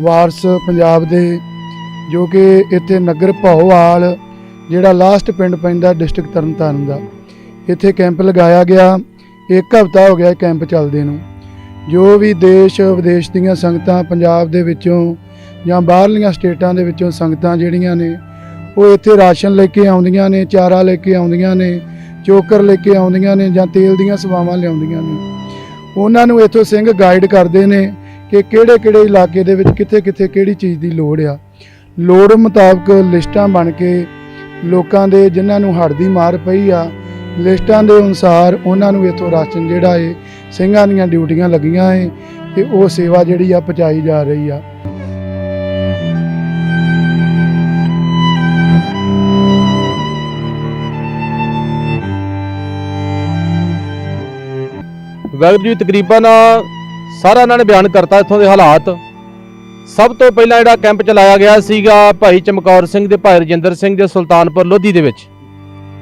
ਵਾਰਸ ਪੰਜਾਬ ਦੇ, ਜੋ ਕਿ ਇੱਥੇ ਨਗਰ ਭੌਵਾਲ ਜਿਹੜਾ ਲਾਸਟ ਪਿੰਡ ਪੈਂਦਾ ਡਿਸਟ੍ਰਿਕਟ ਤਰਨਤਾਰਨ ਦਾ। ਇੱਥੇ ਕੈਂਪ ਲਗਾਇਆ ਗਿਆ, ਇੱਕ ਹਫ਼ਤਾ ਹੋ ਗਿਆ ਕੈਂਪ ਚੱਲਦੇ ਨੂੰ। ਜੋ ਵੀ ਦੇਸ਼ ਵਿਦੇਸ਼ ਦੀਆਂ ਸੰਗਤਾਂ ਪੰਜਾਬ ਦੇ ਵਿੱਚੋਂ ਜਾਂ ਬਾਹਰਲੀਆਂ ਸਟੇਟਾਂ ਦੇ ਵਿੱਚੋਂ ਸੰਗਤਾਂ ਜਿਹੜੀਆਂ ਨੇ, ਉਹ ਇੱਥੇ ਰਾਸ਼ਨ ਲੈ ਕੇ ਆਉਂਦੀਆਂ ਨੇ, ਚਾਰਾ ਲੈ ਕੇ ਆਉਂਦੀਆਂ ਨੇ, ਚੋਕਰ ਲੈ ਕੇ ਆਉਂਦੀਆਂ ਨੇ ਜਾਂ ਤੇਲ ਦੀਆਂ ਸਵਾਵਾਂ ਲਿਆਉਂਦੀਆਂ ਨੇ। ਉਹਨਾਂ ਨੂੰ ਇੱਥੋਂ ਸਿੰਘ ਗਾਈਡ ਕਰਦੇ ਨੇ ਕਿ ਕਿਹੜੇ ਕਿਹੜੇ ਇਲਾਕੇ ਦੇ ਵਿੱਚ ਕਿੱਥੇ ਕਿੱਥੇ ਕਿਹੜੀ ਚੀਜ਼ ਦੀ ਲੋੜ ਆ। ਲੋੜ ਮੁਤਾਬਕ ਲਿਸਟਾਂ ਬਣ ਕੇ ਲੋਕਾਂ ਦੇ ਜਿਨ੍ਹਾਂ ਨੂੰ ਹੜ੍ਹ ਦੀ ਮਾਰ ਪਈ ਆ, ਲਿਸਟਾਂ ਦੇ ਅਨੁਸਾਰ ਉਹਨਾਂ ਨੂੰ ਇੱਥੋਂ ਰਾਸ਼ਨ ਜਿਹੜਾ ਏ, ਸਿੰਘਾਂ ਦੀਆਂ ਡਿਊਟੀਆਂ ਲੱਗੀਆਂ ਏ ਤੇ ਉਹ ਸੇਵਾ ਜਿਹੜੀ ਆ ਪਹੁੰਚਾਈ ਜਾ ਰਹੀ ਆ। ਵਾਹਿਗੁਰੂ ਜੀ ਤਕਰੀਬਨ ਸਾਰਾ ਇਹਨਾਂ ਨੇ ਬਿਆਨ ਕਰਤਾ ਇੱਥੋਂ ਦੇ ਹਾਲਾਤ। ਸਭ ਤੋਂ ਪਹਿਲਾਂ ਜਿਹੜਾ ਕੈਂਪ ਚਲਾਇਆ ਗਿਆ ਸੀਗਾ ਭਾਈ ਚਮਕੌਰ ਸਿੰਘ ਦੇ ਭਾਈ ਰਜਿੰਦਰ ਸਿੰਘ ਦੇ ਸੁਲਤਾਨਪੁਰ ਲੋਧੀ ਦੇ ਵਿੱਚ।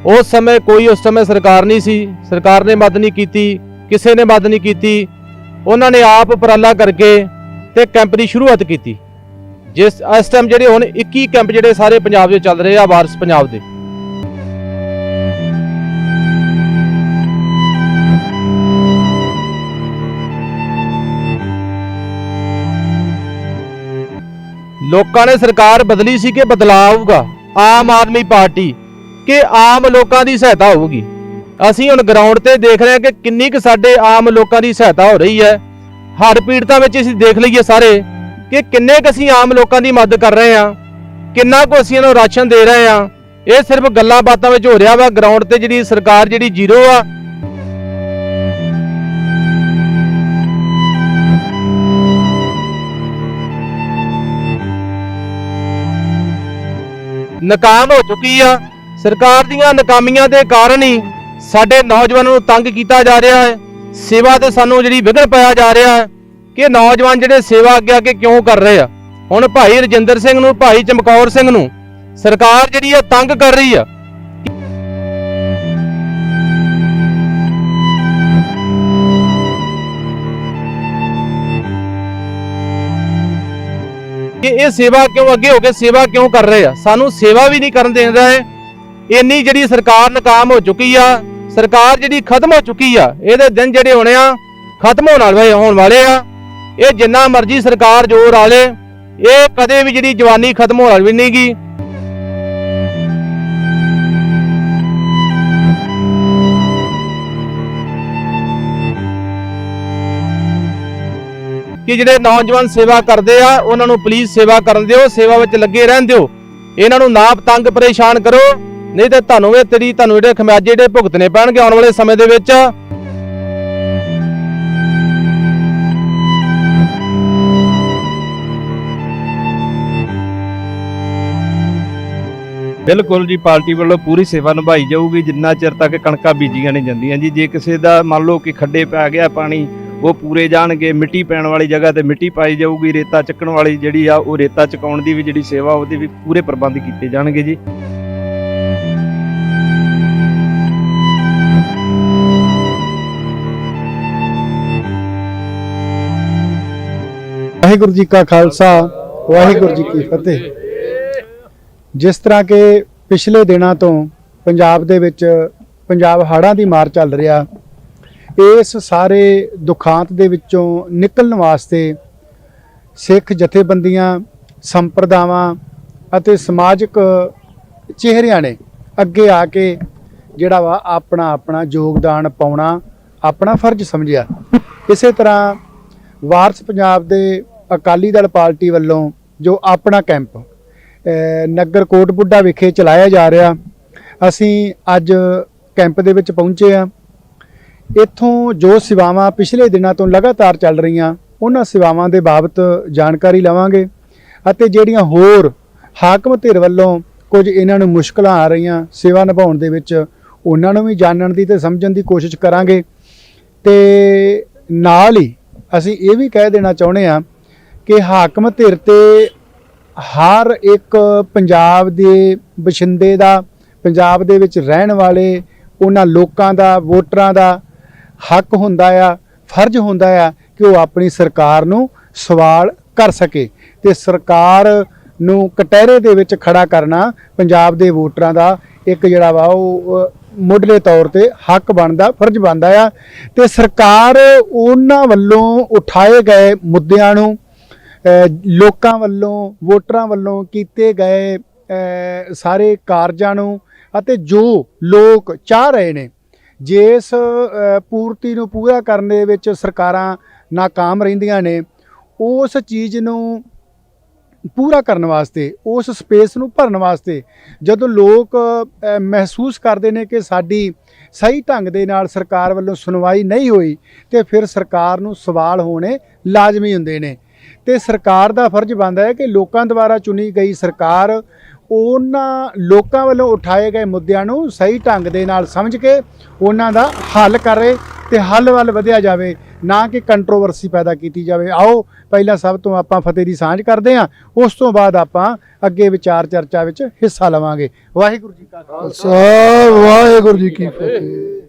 ਉਸ ਸਮੇਂ ਕੋਈ ਉਸ ਸਮੇਂ ਸਰਕਾਰ ਨਹੀਂ ਸੀ। ਸਰਕਾਰ ਨੇ ਮਦਦ ਨਹੀਂ ਕੀਤੀ, ਕਿਸੇ ਨੇ ਮਦਦ ਨਹੀਂ ਕੀਤੀ। ਉਹਨਾਂ ਨੇ ਆਪ ਉਪਰਾਲਾ ਕਰਕੇ ਤੇ ਕੈਂਪ ਦੀ ਸ਼ੁਰੂਆਤ ਕੀਤੀ। ਜਿਸ, ਇਸ ਟਾਈਮ ਜਿਹੜੇ ਹੁਣ 21 ਕੈਂਪ ਜਿਹੜੇ ਸਾਰੇ ਪੰਜਾਬ ਦੇ ਚੱਲ ਰਹੇ ਆ, ਵਾਰਸ ਪੰਜਾਬ ਦੇ। ਲੋਕਾਂ ਨੇ ਸਰਕਾਰ ਬਦਲੀ ਸੀ ਕਿ ਬਦਲਾਅ ਆਊਗਾ? ਆਮ ਆਦਮੀ ਪਾਰਟੀ ਕਿ ਆਮ ਲੋਕਾਂ ਦੀ ਸਹਾਇਤਾ ਹੋਊਗੀ? ਅਸੀਂ ਹੁਣ ਗਰਾਊਂਡ ਤੇ ਦੇਖ ਰਹੇ ਹਾਂ ਕਿ ਕਿੰਨੀ ਕੁ ਸਾਡੇ ਆਮ ਲੋਕਾਂ ਦੀ ਸਹਾਇਤਾ ਹੋ ਰਹੀ ਹੈ। ਹਰ ਪੀੜਤਾਂ ਵਿੱਚ ਅਸੀਂ ਦੇਖ ਲਈਏ ਸਾਰੇ ਕਿ ਕਿੰਨੇ ਕੁ ਅਸੀਂ ਆਮ ਲੋਕਾਂ ਦੀ ਮਦਦ ਕਰ ਰਹੇ ਹਾਂ। ਕਿੰਨਾ ਕੁ ਅਸੀਂ ਇਹਨੂੰ ਰਾਸ਼ਨ ਦੇ ਰਹੇ ਹਾਂ। ਇਹ ਸਿਰਫ ਗੱਲਾਂ ਬਾਤਾਂ ਵਿੱਚ ਹੋ ਰਿਹਾ ਵਾ। ਗਰਾਊਂਡ ਤੇ ਜਿਹੜੀ ਸਰਕਾਰ ਜਿਹੜੀ ਜ਼ੀਰੋ ਆ ਨਾਕਾਮ ਹੋ ਚੁੱਕੀ ਆ। ਸਰਕਾਰ ਦੀਆਂ ਨਾਕਾਮੀਆਂ ਦੇ ਕਾਰਨ ਹੀ ਸਾਡੇ ਨੌਜਵਾਨਾਂ ਨੂੰ ਤੰਗ ਕੀਤਾ ਜਾ ਰਿਹਾ ਹੈ। ਸੇਵਾ ਤੇ ਸਾਨੂੰ ਜਿਹੜੀ ਵਿਘਨ ਪਾਇਆ ਜਾ ਰਿਹਾ ਹੈ ਕਿ ਨੌਜਵਾਨ ਜਿਹੜੇ ਸੇਵਾ ਅੱਗੇ ਅੱਗੇ ਕਿਉਂ ਕਰ ਰਹੇ ਆ। ਹੁਣ ਭਾਈ ਰਜਿੰਦਰ ਸਿੰਘ ਨੂੰ, ਭਾਈ ਚਮਕੌਰ ਸਿੰਘ ਨੂੰ ਸਰਕਾਰ ਜਿਹੜੀ ਆ ਤੰਗ ਕਰ ਰਹੀ ਆ। ਕਿ ਇਹ ਸੇਵਾ ਕਿਉਂ ਅੱਗੇ ਹੋ ਕੇ ਸੇਵਾ ਕਿਉਂ ਕਰ ਰਹੇ ਆ? ਸਾਨੂੰ ਸੇਵਾ ਵੀ ਨਹੀਂ ਕਰਨ ਦੇਣ ਰਹੇ। ਇੰਨੀ ਜਿਹੜੀ ਸਰਕਾਰ ਨਾਕਾਮ ਹੋ ਚੁੱਕੀ ਆ, ਸਰਕਾਰ ਜਿਹੜੀ ਖਤਮ ਹੋ ਚੁੱਕੀ ਆ, ਇਹਦੇ ਦਿਨ ਜਿਹੜੇ ਹੋਣੇ ਆ, ਖਤਮ ਹੋਣ ਵਾਲੇ ਹੋਣ ਵਾਲੇ ਆ। ਇਹ ਜਿੰਨਾ ਮਰਜ਼ੀ ਸਰਕਾਰ ਜ਼ੋਰ ਆਲੇ ਇਹ ਕਦੇ ਵੀ ਜਿਹੜੀ ਜਵਾਨੀ ਖਤਮ ਹੋਣ ਵਾਲੀ ਨਹੀਂਗੀ ਕਿ ਜਿਹੜੇ ਨੌਜਵਾਨ ਸੇਵਾ ਕਰਦੇ ਆ, ਉਹਨਾਂ ਨੂੰ ਪਲੀਜ਼ ਸੇਵਾ ਕਰਨ ਦਿਓ, ਸੇਵਾ ਵਿੱਚ ਲੱਗੇ ਰਹਿਣ ਦਿਓ। ਇਹਨਾਂ ਨੂੰ ਨਾ ਤੰਗ ਪਰੇਸ਼ਾਨ ਕਰੋ, ਨਹੀਂ ਤੇ ਤੁਹਾਨੂੰ ਵੀ ਤੇਰੀ, ਤੁਹਾਨੂੰ ਜਿਹੜੇ ਖਮਿਆਜੇ ਜਿਹੜੇ ਭੁਗਤਣੇ ਪੈਣਗੇ ਆਉਣ ਵਾਲੇ ਸਮੇਂ ਦੇ ਵਿੱਚ। ਬਿਲਕੁਲ ਜੀ, ਪਾਰਟੀ ਵੱਲੋਂ ਪੂਰੀ ਸੇਵਾ ਨਿਭਾਈ ਜਾਊਗੀ, ਜਿੰਨਾ ਚਿਰ ਤੱਕ ਕਣਕਾਂ ਬੀਜੀਆਂ ਨਹੀਂ ਜਾਂਦੀਆਂ ਜੀ। ਜੇ ਕਿਸੇ ਦਾ ਮੰਨ ਲਓ ਕਿ ਖੱਡੇ ਪੈ ਗਿਆ ਪਾਣੀ ਉਹ ਪੂਰੇ ਜਾਣਗੇ, ਮਿੱਟੀ ਪੈਣ ਵਾਲੀ ਜਗ੍ਹਾ ਤੇ ਮਿੱਟੀ ਪਾਈ ਜਾਊਗੀ, ਰੇਤਾ ਚੱਕਣ ਵਾਲੀ ਜਿਹੜੀ ਆ, ਉਹ ਰੇਤਾ ਚਕਾਉਣ ਦੀ ਵੀ ਜਿਹੜੀ ਸੇਵਾ, ਉਹਦੇ ਵੀ ਪੂਰੇ ਪ੍ਰਬੰਧ ਕੀਤੇ ਜਾਣਗੇ ਜੀ। ਵਾਹਿਗੁਰੂ ਜੀ ਕਾ ਖਾਲਸਾ, ਵਾਹਿਗੁਰੂ ਜੀ ਕੀ ਫਤਿਹ। ਜਿਸ ਤਰ੍ਹਾਂ ਕਿ ਪਿਛਲੇ ਦਿਨਾਂ ਤੋਂ ਪੰਜਾਬ ਦੇ ਵਿੱਚ ਪੰਜਾਬ ਹੜ੍ਹਾਂ ਦੀ ਮਾਰ ਚੱਲ ਰਿਹਾ ਇਸ ਸਾਰੇ ਦੁਖਾਂਤ ਦੇ ਵਿੱਚੋਂ ਨਿਕਲਣ ਵਾਸਤੇ ਸਿੱਖ ਜਥੇਬੰਦੀਆਂ, ਸੰਪਰਦਾਵਾਂ ਅਤੇ ਸਮਾਜਿਕ ਚਿਹਰਿਆਂ ਨੇ ਅੱਗੇ ਆ ਕੇ ਜਿਹੜਾ ਵਾ ਆਪਣਾ ਆਪਣਾ ਯੋਗਦਾਨ ਪਾਉਣਾ, ਆਪਣਾ ਫਰਜ਼ ਸਮਝਿਆ। ਇਸੇ ਤਰ੍ਹਾਂ ਵਾਰਸ ਪੰਜਾਬ ਦੇ ਅਕਾਲੀ ਦਲ ਪਾਰਟੀ ਵੱਲੋਂ ਜੋ ਆਪਣਾ ਕੈਂਪ ਨਗਰ ਕੋਟ ਬੁੱਢਾ ਵਿਖੇ ਚਲਾਇਆ ਜਾ ਰਿਹਾ, ਅਸੀਂ ਅੱਜ ਕੈਂਪ ਦੇ ਵਿੱਚ ਪਹੁੰਚੇ ਆ ਇੱਥੋਂ ਜੋ ਸੇਵਾਵਾਂ ਪਿਛਲੇ ਦਿਨਾਂ ਤੋਂ ਲਗਾਤਾਰ ਚੱਲ ਰਹੀਆਂ, ਉਹਨਾਂ ਸੇਵਾਵਾਂ ਦੇ ਬਾਬਤ ਜਾਣਕਾਰੀ ਲਵਾਂਗੇ ਅਤੇ ਜਿਹੜੀਆਂ ਹੋਰ ਹਾਕਮ ਧਿਰ ਵੱਲੋਂ ਕੁਝ ਇਹਨਾਂ ਨੂੰ ਮੁਸ਼ਕਲਾਂ ਆ ਰਹੀਆਂ ਸੇਵਾ ਨਿਭਾਉਣ ਦੇ ਵਿੱਚ, ਉਹਨਾਂ ਨੂੰ ਵੀ ਜਾਣਨ ਦੀ ਤੇ ਸਮਝਣ ਦੀ ਕੋਸ਼ਿਸ਼ ਕਰਾਂਗੇ। ਤੇ ਨਾਲ ਹੀ ਅਸੀਂ ਇਹ ਵੀ ਕਹਿ ਦੇਣਾ ਚਾਹੁੰਦੇ ਆ ਕਿ ਹਾਕਮ ਧਿਰ ਤੇ ਹਰ ਇੱਕ ਪੰਜਾਬ ਦੇ ਬਸ਼ਿੰਦੇ ਦਾ, ਪੰਜਾਬ ਦੇ ਵਿੱਚ ਰਹਿਣ ਵਾਲੇ ਉਹਨਾਂ ਲੋਕਾਂ ਦਾ, ਵੋਟਰਾਂ ਦਾ ਹੱਕ ਹੁੰਦਾ ਆ, ਫਰਜ਼ ਹੁੰਦਾ ਆ ਕਿ ਉਹ ਆਪਣੀ ਸਰਕਾਰ ਨੂੰ ਸਵਾਲ ਕਰ ਸਕੇ ਤੇ ਸਰਕਾਰ ਨੂੰ ਕਟਹਿਰੇ ਦੇ ਵਿੱਚ ਖੜਾ ਕਰਨਾ ਪੰਜਾਬ ਦੇ ਵੋਟਰਾਂ ਦਾ ਇੱਕ ਜਿਹੜਾ ਵਾ ਉਹ ਮੁੱਢਲੇ ਤੌਰ ਤੇ ਹੱਕ ਬਣਦਾ, ਫਰਜ਼ ਬਣਦਾ ਆ। ਤੇ ਸਰਕਾਰ ਉਹਨਾਂ ਵੱਲੋਂ ਉਠਾਏ ਗਏ ਮੁੱਦਿਆਂ ਨੂੰ ਲੋਕਾਂ ਵੱਲੋਂ, ਵੋਟਰਾਂ ਵੱਲੋਂ ਕੀਤੇ ਗਏ ਸਾਰੇ ਕਾਰਜਾਂ ਨੂੰ ਅਤੇ ਜੋ ਲੋਕ ਚਾਹ ਰਹੇ ਨੇ ਜਿਸ ਪੂਰਤੀ ਨੂੰ ਪੂਰਾ ਕਰਨ ਦੇ ਵਿੱਚ ਸਰਕਾਰਾਂ ਨਾਕਾਮ ਰਹਿੰਦੀਆਂ ਨੇ, ਉਸ ਚੀਜ਼ ਨੂੰ ਪੂਰਾ ਕਰਨ ਵਾਸਤੇ, ਉਸ ਸਪੇਸ ਨੂੰ ਭਰਨ ਵਾਸਤੇ ਜਦੋਂ ਲੋਕ ਮਹਿਸੂਸ ਕਰਦੇ ਨੇ ਕਿ ਸਾਡੀ ਸਹੀ ਢੰਗ ਦੇ ਨਾਲ ਸਰਕਾਰ ਵੱਲੋਂ ਸੁਣਵਾਈ ਨਹੀਂ ਹੋਈ, ਤੇ ਫਿਰ ਸਰਕਾਰ ਨੂੰ ਸਵਾਲ ਹੋਣੇ ਲਾਜ਼ਮੀ ਹੁੰਦੇ ਨੇ। ਤੇ ਸਰਕਾਰ ਦਾ ਫਰਜ਼ ਬਣਦਾ ਹੈ ਕਿ ਲੋਕਾਂ ਦੁਆਰਾ ਚੁਣੀ ਗਈ ਸਰਕਾਰ ਉਹਨਾਂ ਲੋਕਾਂ ਵੱਲੋਂ ਉਠਾਏ ਗਏ ਮੁੱਦਿਆਂ ਨੂੰ ਸਹੀ ਢੰਗ ਦੇ ਨਾਲ ਸਮਝ ਕੇ ਉਹਨਾਂ ਦਾ ਹੱਲ ਕਰੇ ਤੇ ਹੱਲ ਵੱਲ ਵਧਿਆ ਜਾਵੇ ਨਾ ਕਿ ਕੰਟਰੋਵਰਸੀ ਪੈਦਾ ਕੀਤੀ ਜਾਵੇ। ਆਓ ਪਹਿਲਾਂ ਸਭ ਤੋਂ ਆਪਾਂ ਫਤਿਹ ਦੀ ਸਾਂਝ ਕਰਦੇ ਹਾਂ ਉਸ ਤੋਂ ਬਾਅਦ ਆਪਾਂ ਅੱਗੇ ਵਿਚਾਰ ਚਰਚਾ ਵਿੱਚ ਹਿੱਸਾ ਲਵਾਂਗੇ। ਵਾਹਿਗੁਰੂ ਜੀ ਕਾ ਖਾਲਸਾ। ਵਾਹਿਗੁਰੂ ਜੀ ਕੀ ਫਤਿਹ।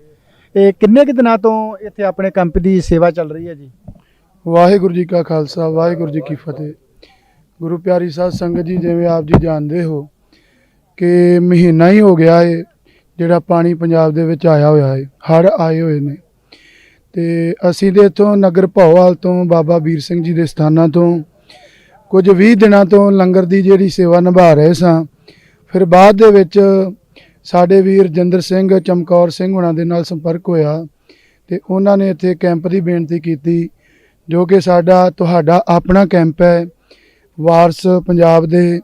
ਇਹ ਕਿੰਨੇ ਕੁ ਦਿਨਾਂ ਤੋਂ ਇੱਥੇ ਆਪਣੇ ਕੰਪ ਦੀ ਸੇਵਾ ਚੱਲ ਰਹੀ ਹੈ ਜੀ? ਵਾਹਿਗੁਰੂ ਜੀ ਕਾ ਖਾਲਸਾ ਵਾਹਿਗੁਰੂ ਜੀ ਕੀ ਫਤਿਹ। ਗੁਰੂ ਪਿਆਰੀ ਸਾਧ ਸੰਗਤ ਜੀ, ਜਿਵੇਂ ਆਪ ਜੀ ਜਾਣਦੇ ਹੋ ਕਿ ਮਹੀਨਾ ਹੀ ਹੋ ਗਿਆ ਏ, ਜਿਹੜਾ ਪਾਣੀ ਪੰਜਾਬ ਦੇ ਵਿੱਚ ਆਇਆ ਹੋਇਆ ਹੈ ਹੜ੍ਹ ਆਏ ਹੋਏ ਨੇ। ਤੇ ਅਸੀਂ ਦੇ ਇੱਥੋਂ ਨਗਰ ਭੌਵਾਲ ਤੋਂ ਬਾਬਾ ਵੀਰ ਸਿੰਘ ਜੀ ਦੇ ਸਥਾਨਾਂ ਤੋਂ ਕੁਝ 20 ਦਿਨਾਂ ਤੋਂ ਲੰਗਰ ਦੀ ਜਿਹੜੀ ਸੇਵਾ ਨਿਭਾ ਰਹੇ ਸਾਂ। ਫਿਰ ਬਾਅਦ ਦੇ ਵਿੱਚ ਸਾਡੇ ਵੀਰ ਜਿੰਦਰ ਸਿੰਘ, ਚਮਕੌਰ ਸਿੰਘ ਉਹਨਾਂ ਦੇ ਨਾਲ ਸੰਪਰਕ ਹੋਇਆ ਤੇ ਉਹਨਾਂ ਨੇ ਇੱਥੇ ਕੈਂਪ ਦੀ ਬੇਨਤੀ ਕੀਤੀ, ਜੋ ਕਿ ਸਾਡਾ, ਤੁਹਾਡਾ ਆਪਣਾ ਕੈਂਪ ਹੈ। ਵਾਰਸ ਪੰਜਾਬ ਦੇ,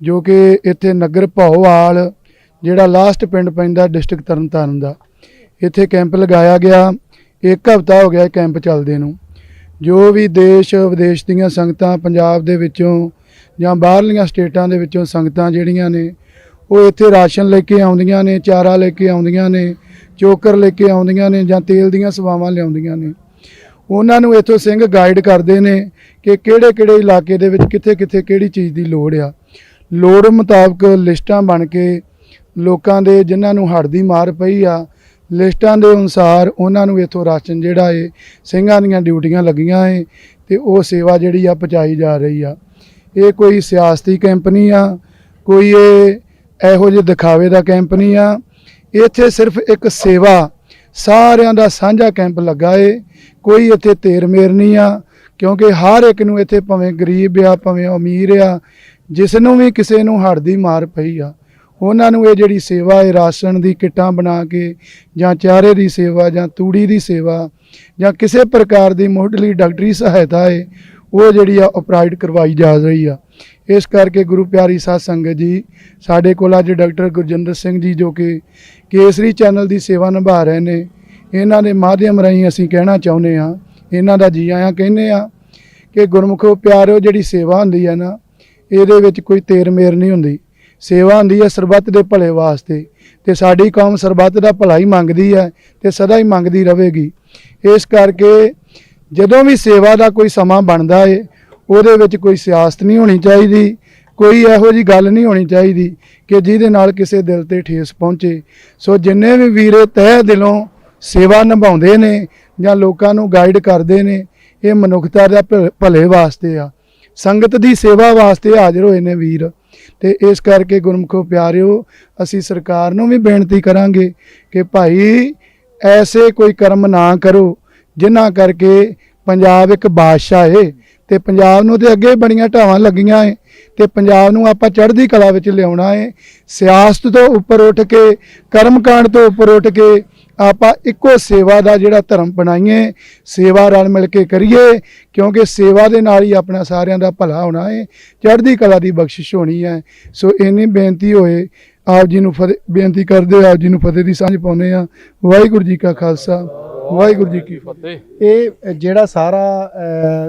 ਜੋ ਕਿ ਇੱਥੇ ਨਗਰ ਭੌਵਾਲ ਜਿਹੜਾ ਲਾਸਟ ਪਿੰਡ ਪੈਂਦਾ ਡਿਸਟ੍ਰਿਕਟ ਤਰਨਤਾਰਨ ਦਾ। ਇੱਥੇ ਕੈਂਪ ਲਗਾਇਆ ਗਿਆ, ਇੱਕ ਹਫ਼ਤਾ ਹੋ ਗਿਆ ਕੈਂਪ ਚੱਲਦੇ ਨੂੰ। ਜੋ ਵੀ ਦੇਸ਼ ਵਿਦੇਸ਼ ਦੀਆਂ ਸੰਗਤਾਂ ਪੰਜਾਬ ਦੇ ਵਿੱਚੋਂ ਜਾਂ ਬਾਹਰਲੀਆਂ ਸਟੇਟਾਂ ਦੇ ਵਿੱਚੋਂ ਸੰਗਤਾਂ ਜਿਹੜੀਆਂ ਨੇ, ਉਹ ਇੱਥੇ ਰਾਸ਼ਨ ਲੈ ਕੇ ਆਉਂਦੀਆਂ ਨੇ, ਚਾਰਾ ਲੈ ਕੇ ਆਉਂਦੀਆਂ ਨੇ, ਚੋਕਰ ਲੈ ਕੇ ਆਉਂਦੀਆਂ ਨੇ ਜਾਂ ਤੇਲ ਦੀਆਂ ਸਵਾਵਾਂ ਲਿਆਉਂਦੀਆਂ ਨੇ। ਉਹਨਾਂ ਨੂੰ ਇੱਥੋਂ ਸਿੰਘ ਗਾਈਡ ਕਰਦੇ ਨੇ ਕਿ ਕਿਹੜੇ ਕਿਹੜੇ ਇਲਾਕੇ ਦੇ ਵਿੱਚ ਕਿੱਥੇ ਕਿੱਥੇ ਕਿਹੜੀ ਚੀਜ਼ ਦੀ ਲੋੜ ਆ। ਲੋੜ ਮੁਤਾਬਕ ਲਿਸਟਾਂ ਬਣ ਕੇ ਲੋਕਾਂ ਦੇ ਜਿਨ੍ਹਾਂ ਨੂੰ ਹੜ੍ਹ ਦੀ ਮਾਰ ਪਈ ਆ, ਲਿਸਟਾਂ ਦੇ ਅਨੁਸਾਰ ਉਹਨਾਂ ਨੂੰ ਇੱਥੋਂ ਰਾਸ਼ਨ ਜਿਹੜਾ ਏ, ਸਿੰਘਾਂ ਦੀਆਂ ਡਿਊਟੀਆਂ ਲੱਗੀਆਂ ਏ ਤੇ ਉਹ ਸੇਵਾ ਜਿਹੜੀ ਆ ਪਹੁੰਚਾਈ ਜਾ ਰਹੀ ਆ। ਇਹ ਕੋਈ ਸਿਆਸਤੀ ਕੈਂਪ ਨਹੀਂ ਆ, ਕੋਈ ਇਹ ਇਹੋ ਜਿਹੇ ਦਿਖਾਵੇ ਦਾ ਕੈਂਪ ਨਹੀਂ ਆ। ਇੱਥੇ ਸਿਰਫ ਇੱਕ ਸੇਵਾ, ਸਾਰਿਆਂ ਦਾ ਸਾਂਝਾ ਕੈਂਪ ਲੱਗਾ ਏ ਕੋਈ ਇੱਥੇ ਤੇਰ ਮੇਰ ਨਹੀਂ ਆ, ਕਿਉਂਕਿ ਹਰ ਇੱਕ ਨੂੰ ਇੱਥੇ ਭਾਵੇਂ ਗਰੀਬ ਆ, ਭਾਵੇਂ ਅਮੀਰ ਆ, ਜਿਸ ਨੂੰ ਵੀ ਕਿਸੇ ਨੂੰ ਹੜ੍ਹ ਦੀ ਮਾਰ ਪਈ ਆ, ਉਹਨਾਂ ਨੂੰ ਇਹ ਜਿਹੜੀ ਸੇਵਾ ਹੈ ਰਾਸ਼ਨ ਦੀ ਕਿੱਟਾਂ ਬਣਾ ਕੇ, ਜਾਂ ਚਾਰੇ ਦੀ ਸੇਵਾ, ਜਾਂ ਤੂੜੀ ਦੀ ਸੇਵਾ, ਜਾਂ ਕਿਸੇ ਪ੍ਰਕਾਰ ਦੀ ਮੁੱਢਲੀ ਡਾਕਟਰੀ ਸਹਾਇਤਾ ਹੈ ਉਹ ਜਿਹੜੀ ਆ ਉਪਰਾਈਡ ਕਰਵਾਈ ਜਾ ਰਹੀ ਆ। ਇਸ ਕਰਕੇ ਗੁਰੂ ਪਿਆਰੀ ਸਾਧ ਸੰਗਤ ਜੀ, ਸਾਡੇ ਕੋਲ ਅੱਜ ਡਾਕਟਰ ਗੁਰਜਿੰਦਰ ਸਿੰਘ ਜੀ ਜੋ ਕਿ ਕੇਸਰੀ ਚੈਨਲ ਦੀ ਸੇਵਾ ਨਿਭਾ ਰਹੇ ਨੇ ਇਹਨਾਂ ਦੇ ਮਾਧਿਅਮ ਰਾਹੀਂ ਅਸੀਂ ਕਹਿਣਾ ਚਾਹੁੰਦੇ ਹਾਂ, ਇਹਨਾਂ ਦਾ ਜੀ ਆਇਆਂ ਕਹਿੰਦੇ ਆ ਕਿ ਗੁਰਮੁਖੋ ਪਿਆਰਿਓ, ਜਿਹੜੀ ਸੇਵਾ ਹੁੰਦੀ ਹੈ ਨਾ, ਇਹਦੇ ਵਿੱਚ ਕੋਈ ਤੇਰ ਮੇਰ ਨਹੀਂ ਹੁੰਦੀ। ਸੇਵਾ ਹੁੰਦੀ ਹੈ ਸਰਬੱਤ ਦੇ ਭਲੇ ਵਾਸਤੇ ਤੇ ਸਾਡੀ ਕੌਮ ਸਰਬੱਤ ਦਾ ਭਲਾ ਹੀ ਮੰਗਦੀ ਹੈ ਤੇ ਸਦਾ ਹੀ ਮੰਗਦੀ ਰਹੇਗੀ। ਇਸ ਕਰਕੇ ਜਦੋਂ ਵੀ ਸੇਵਾ ਦਾ ਕੋਈ ਸਮਾਂ ਬਣਦਾ ਏ, ਉਹਦੇ ਵਿੱਚ ਕੋਈ ਸਿਆਸਤ ਨਹੀਂ ਹੋਣੀ ਚਾਹੀਦੀ, ਕੋਈ ਇਹੋ ਜੀ ਗੱਲ ਨਹੀਂ ਹੋਣੀ ਚਾਹੀਦੀ ਕਿ ਜਿਹਦੇ ਨਾਲ ਕਿਸੇ ਦਿਲ ਤੇ ਠੇਸ ਪਹੁੰਚੇ। ਸੋ ਜਿੰਨੇ ਵੀ ਵੀਰੇ ਤਹਿ ਦਿਲੋਂ ਸੇਵਾ ਨਿਭਾਉਂਦੇ ਨੇ ਜਾਂ ਲੋਕਾਂ ਨੂੰ ਗਾਈਡ ਕਰਦੇ ਨੇ, ਇਹ ਮਨੁੱਖਤਾ ਦਾ ਭਲੇ ਵਾਸਤੇ ਆ। ਸੰਗਤ ਦੀ ਸੇਵਾ ਵਾਸਤੇ ਹਾਜ਼ਰ ਹੋਏ ਨੇ ਵੀਰ। ਤੇ ਇਸ ਕਰਕੇ ਗੁਰਮੁਖੋ ਪਿਆਰਿਓ, ਅਸੀਂ ਸਰਕਾਰ ਨੂੰ ਵੀ ਬੇਨਤੀ ਕਰਾਂਗੇ ਕਿ ਭਾਈ ਐਸੇ ਕੋਈ ਕਰਮ ਨਾ ਕਰੋ, ਜਿਨ੍ਹਾਂ ਕਰਕੇ ਪੰਜਾਬ ਇੱਕ ਬਾਦਸ਼ਾਹ ਏ ਤੇ ਪੰਜਾਬ ਨੂੰ ਤੇ ਅੱਗੇ ਬੜੀਆਂ ਢਾਵਾਂ ਲੱਗੀਆਂ ਏ ਤੇ ਪੰਜਾਬ ਨੂੰ ਆਪਾਂ ਚੜ੍ਹਦੀ ਕਲਾ ਵਿੱਚ ਲਿਆਉਣਾ ਏ। ਸਿਆਸਤ ਤੋਂ ਉੱਪਰ ਉੱਠ ਕੇ, ਕਰਮਕਾਂਡ ਤੋਂ ਉੱਪਰ ਉੱਠ ਕੇ ਆਪਾਂ ਇੱਕੋ ਸੇਵਾ ਦਾ ਜਿਹੜਾ ਧਰਮ ਬਣਾਈਏ, ਸੇਵਾ ਰਲ ਮਿਲ ਕੇ ਕਰੀਏ, ਕਿਉਂਕਿ ਸੇਵਾ ਦੇ ਨਾਲ ਹੀ ਆਪਣਾ ਸਾਰਿਆਂ ਦਾ ਭਲਾ ਹੋਣਾ ਹੈ ਚੜ੍ਹਦੀ ਕਲਾ ਦੀ ਬਖਸ਼ਿਸ਼ ਹੋਣੀ ਹੈ। ਸੋ ਇੰਨੀ ਬੇਨਤੀ ਹੋਏ, ਆਪ ਜੀ ਨੂੰ ਫਤਿਹ, ਬੇਨਤੀ ਕਰਦੇ ਹੋਏ ਆਪ ਜੀ ਨੂੰ ਫਤਿਹ ਦੀ ਸਾਂਝ ਪਾਉਂਦੇ ਆ ਵਾਹਿਗੁਰੂ ਜੀ ਕਾ ਖਾਲਸਾ, ਵਾਹਿਗੁਰੂ ਜੀ ਕੀ ਫਤਿਹ। ਇਹ ਜਿਹੜਾ ਸਾਰਾ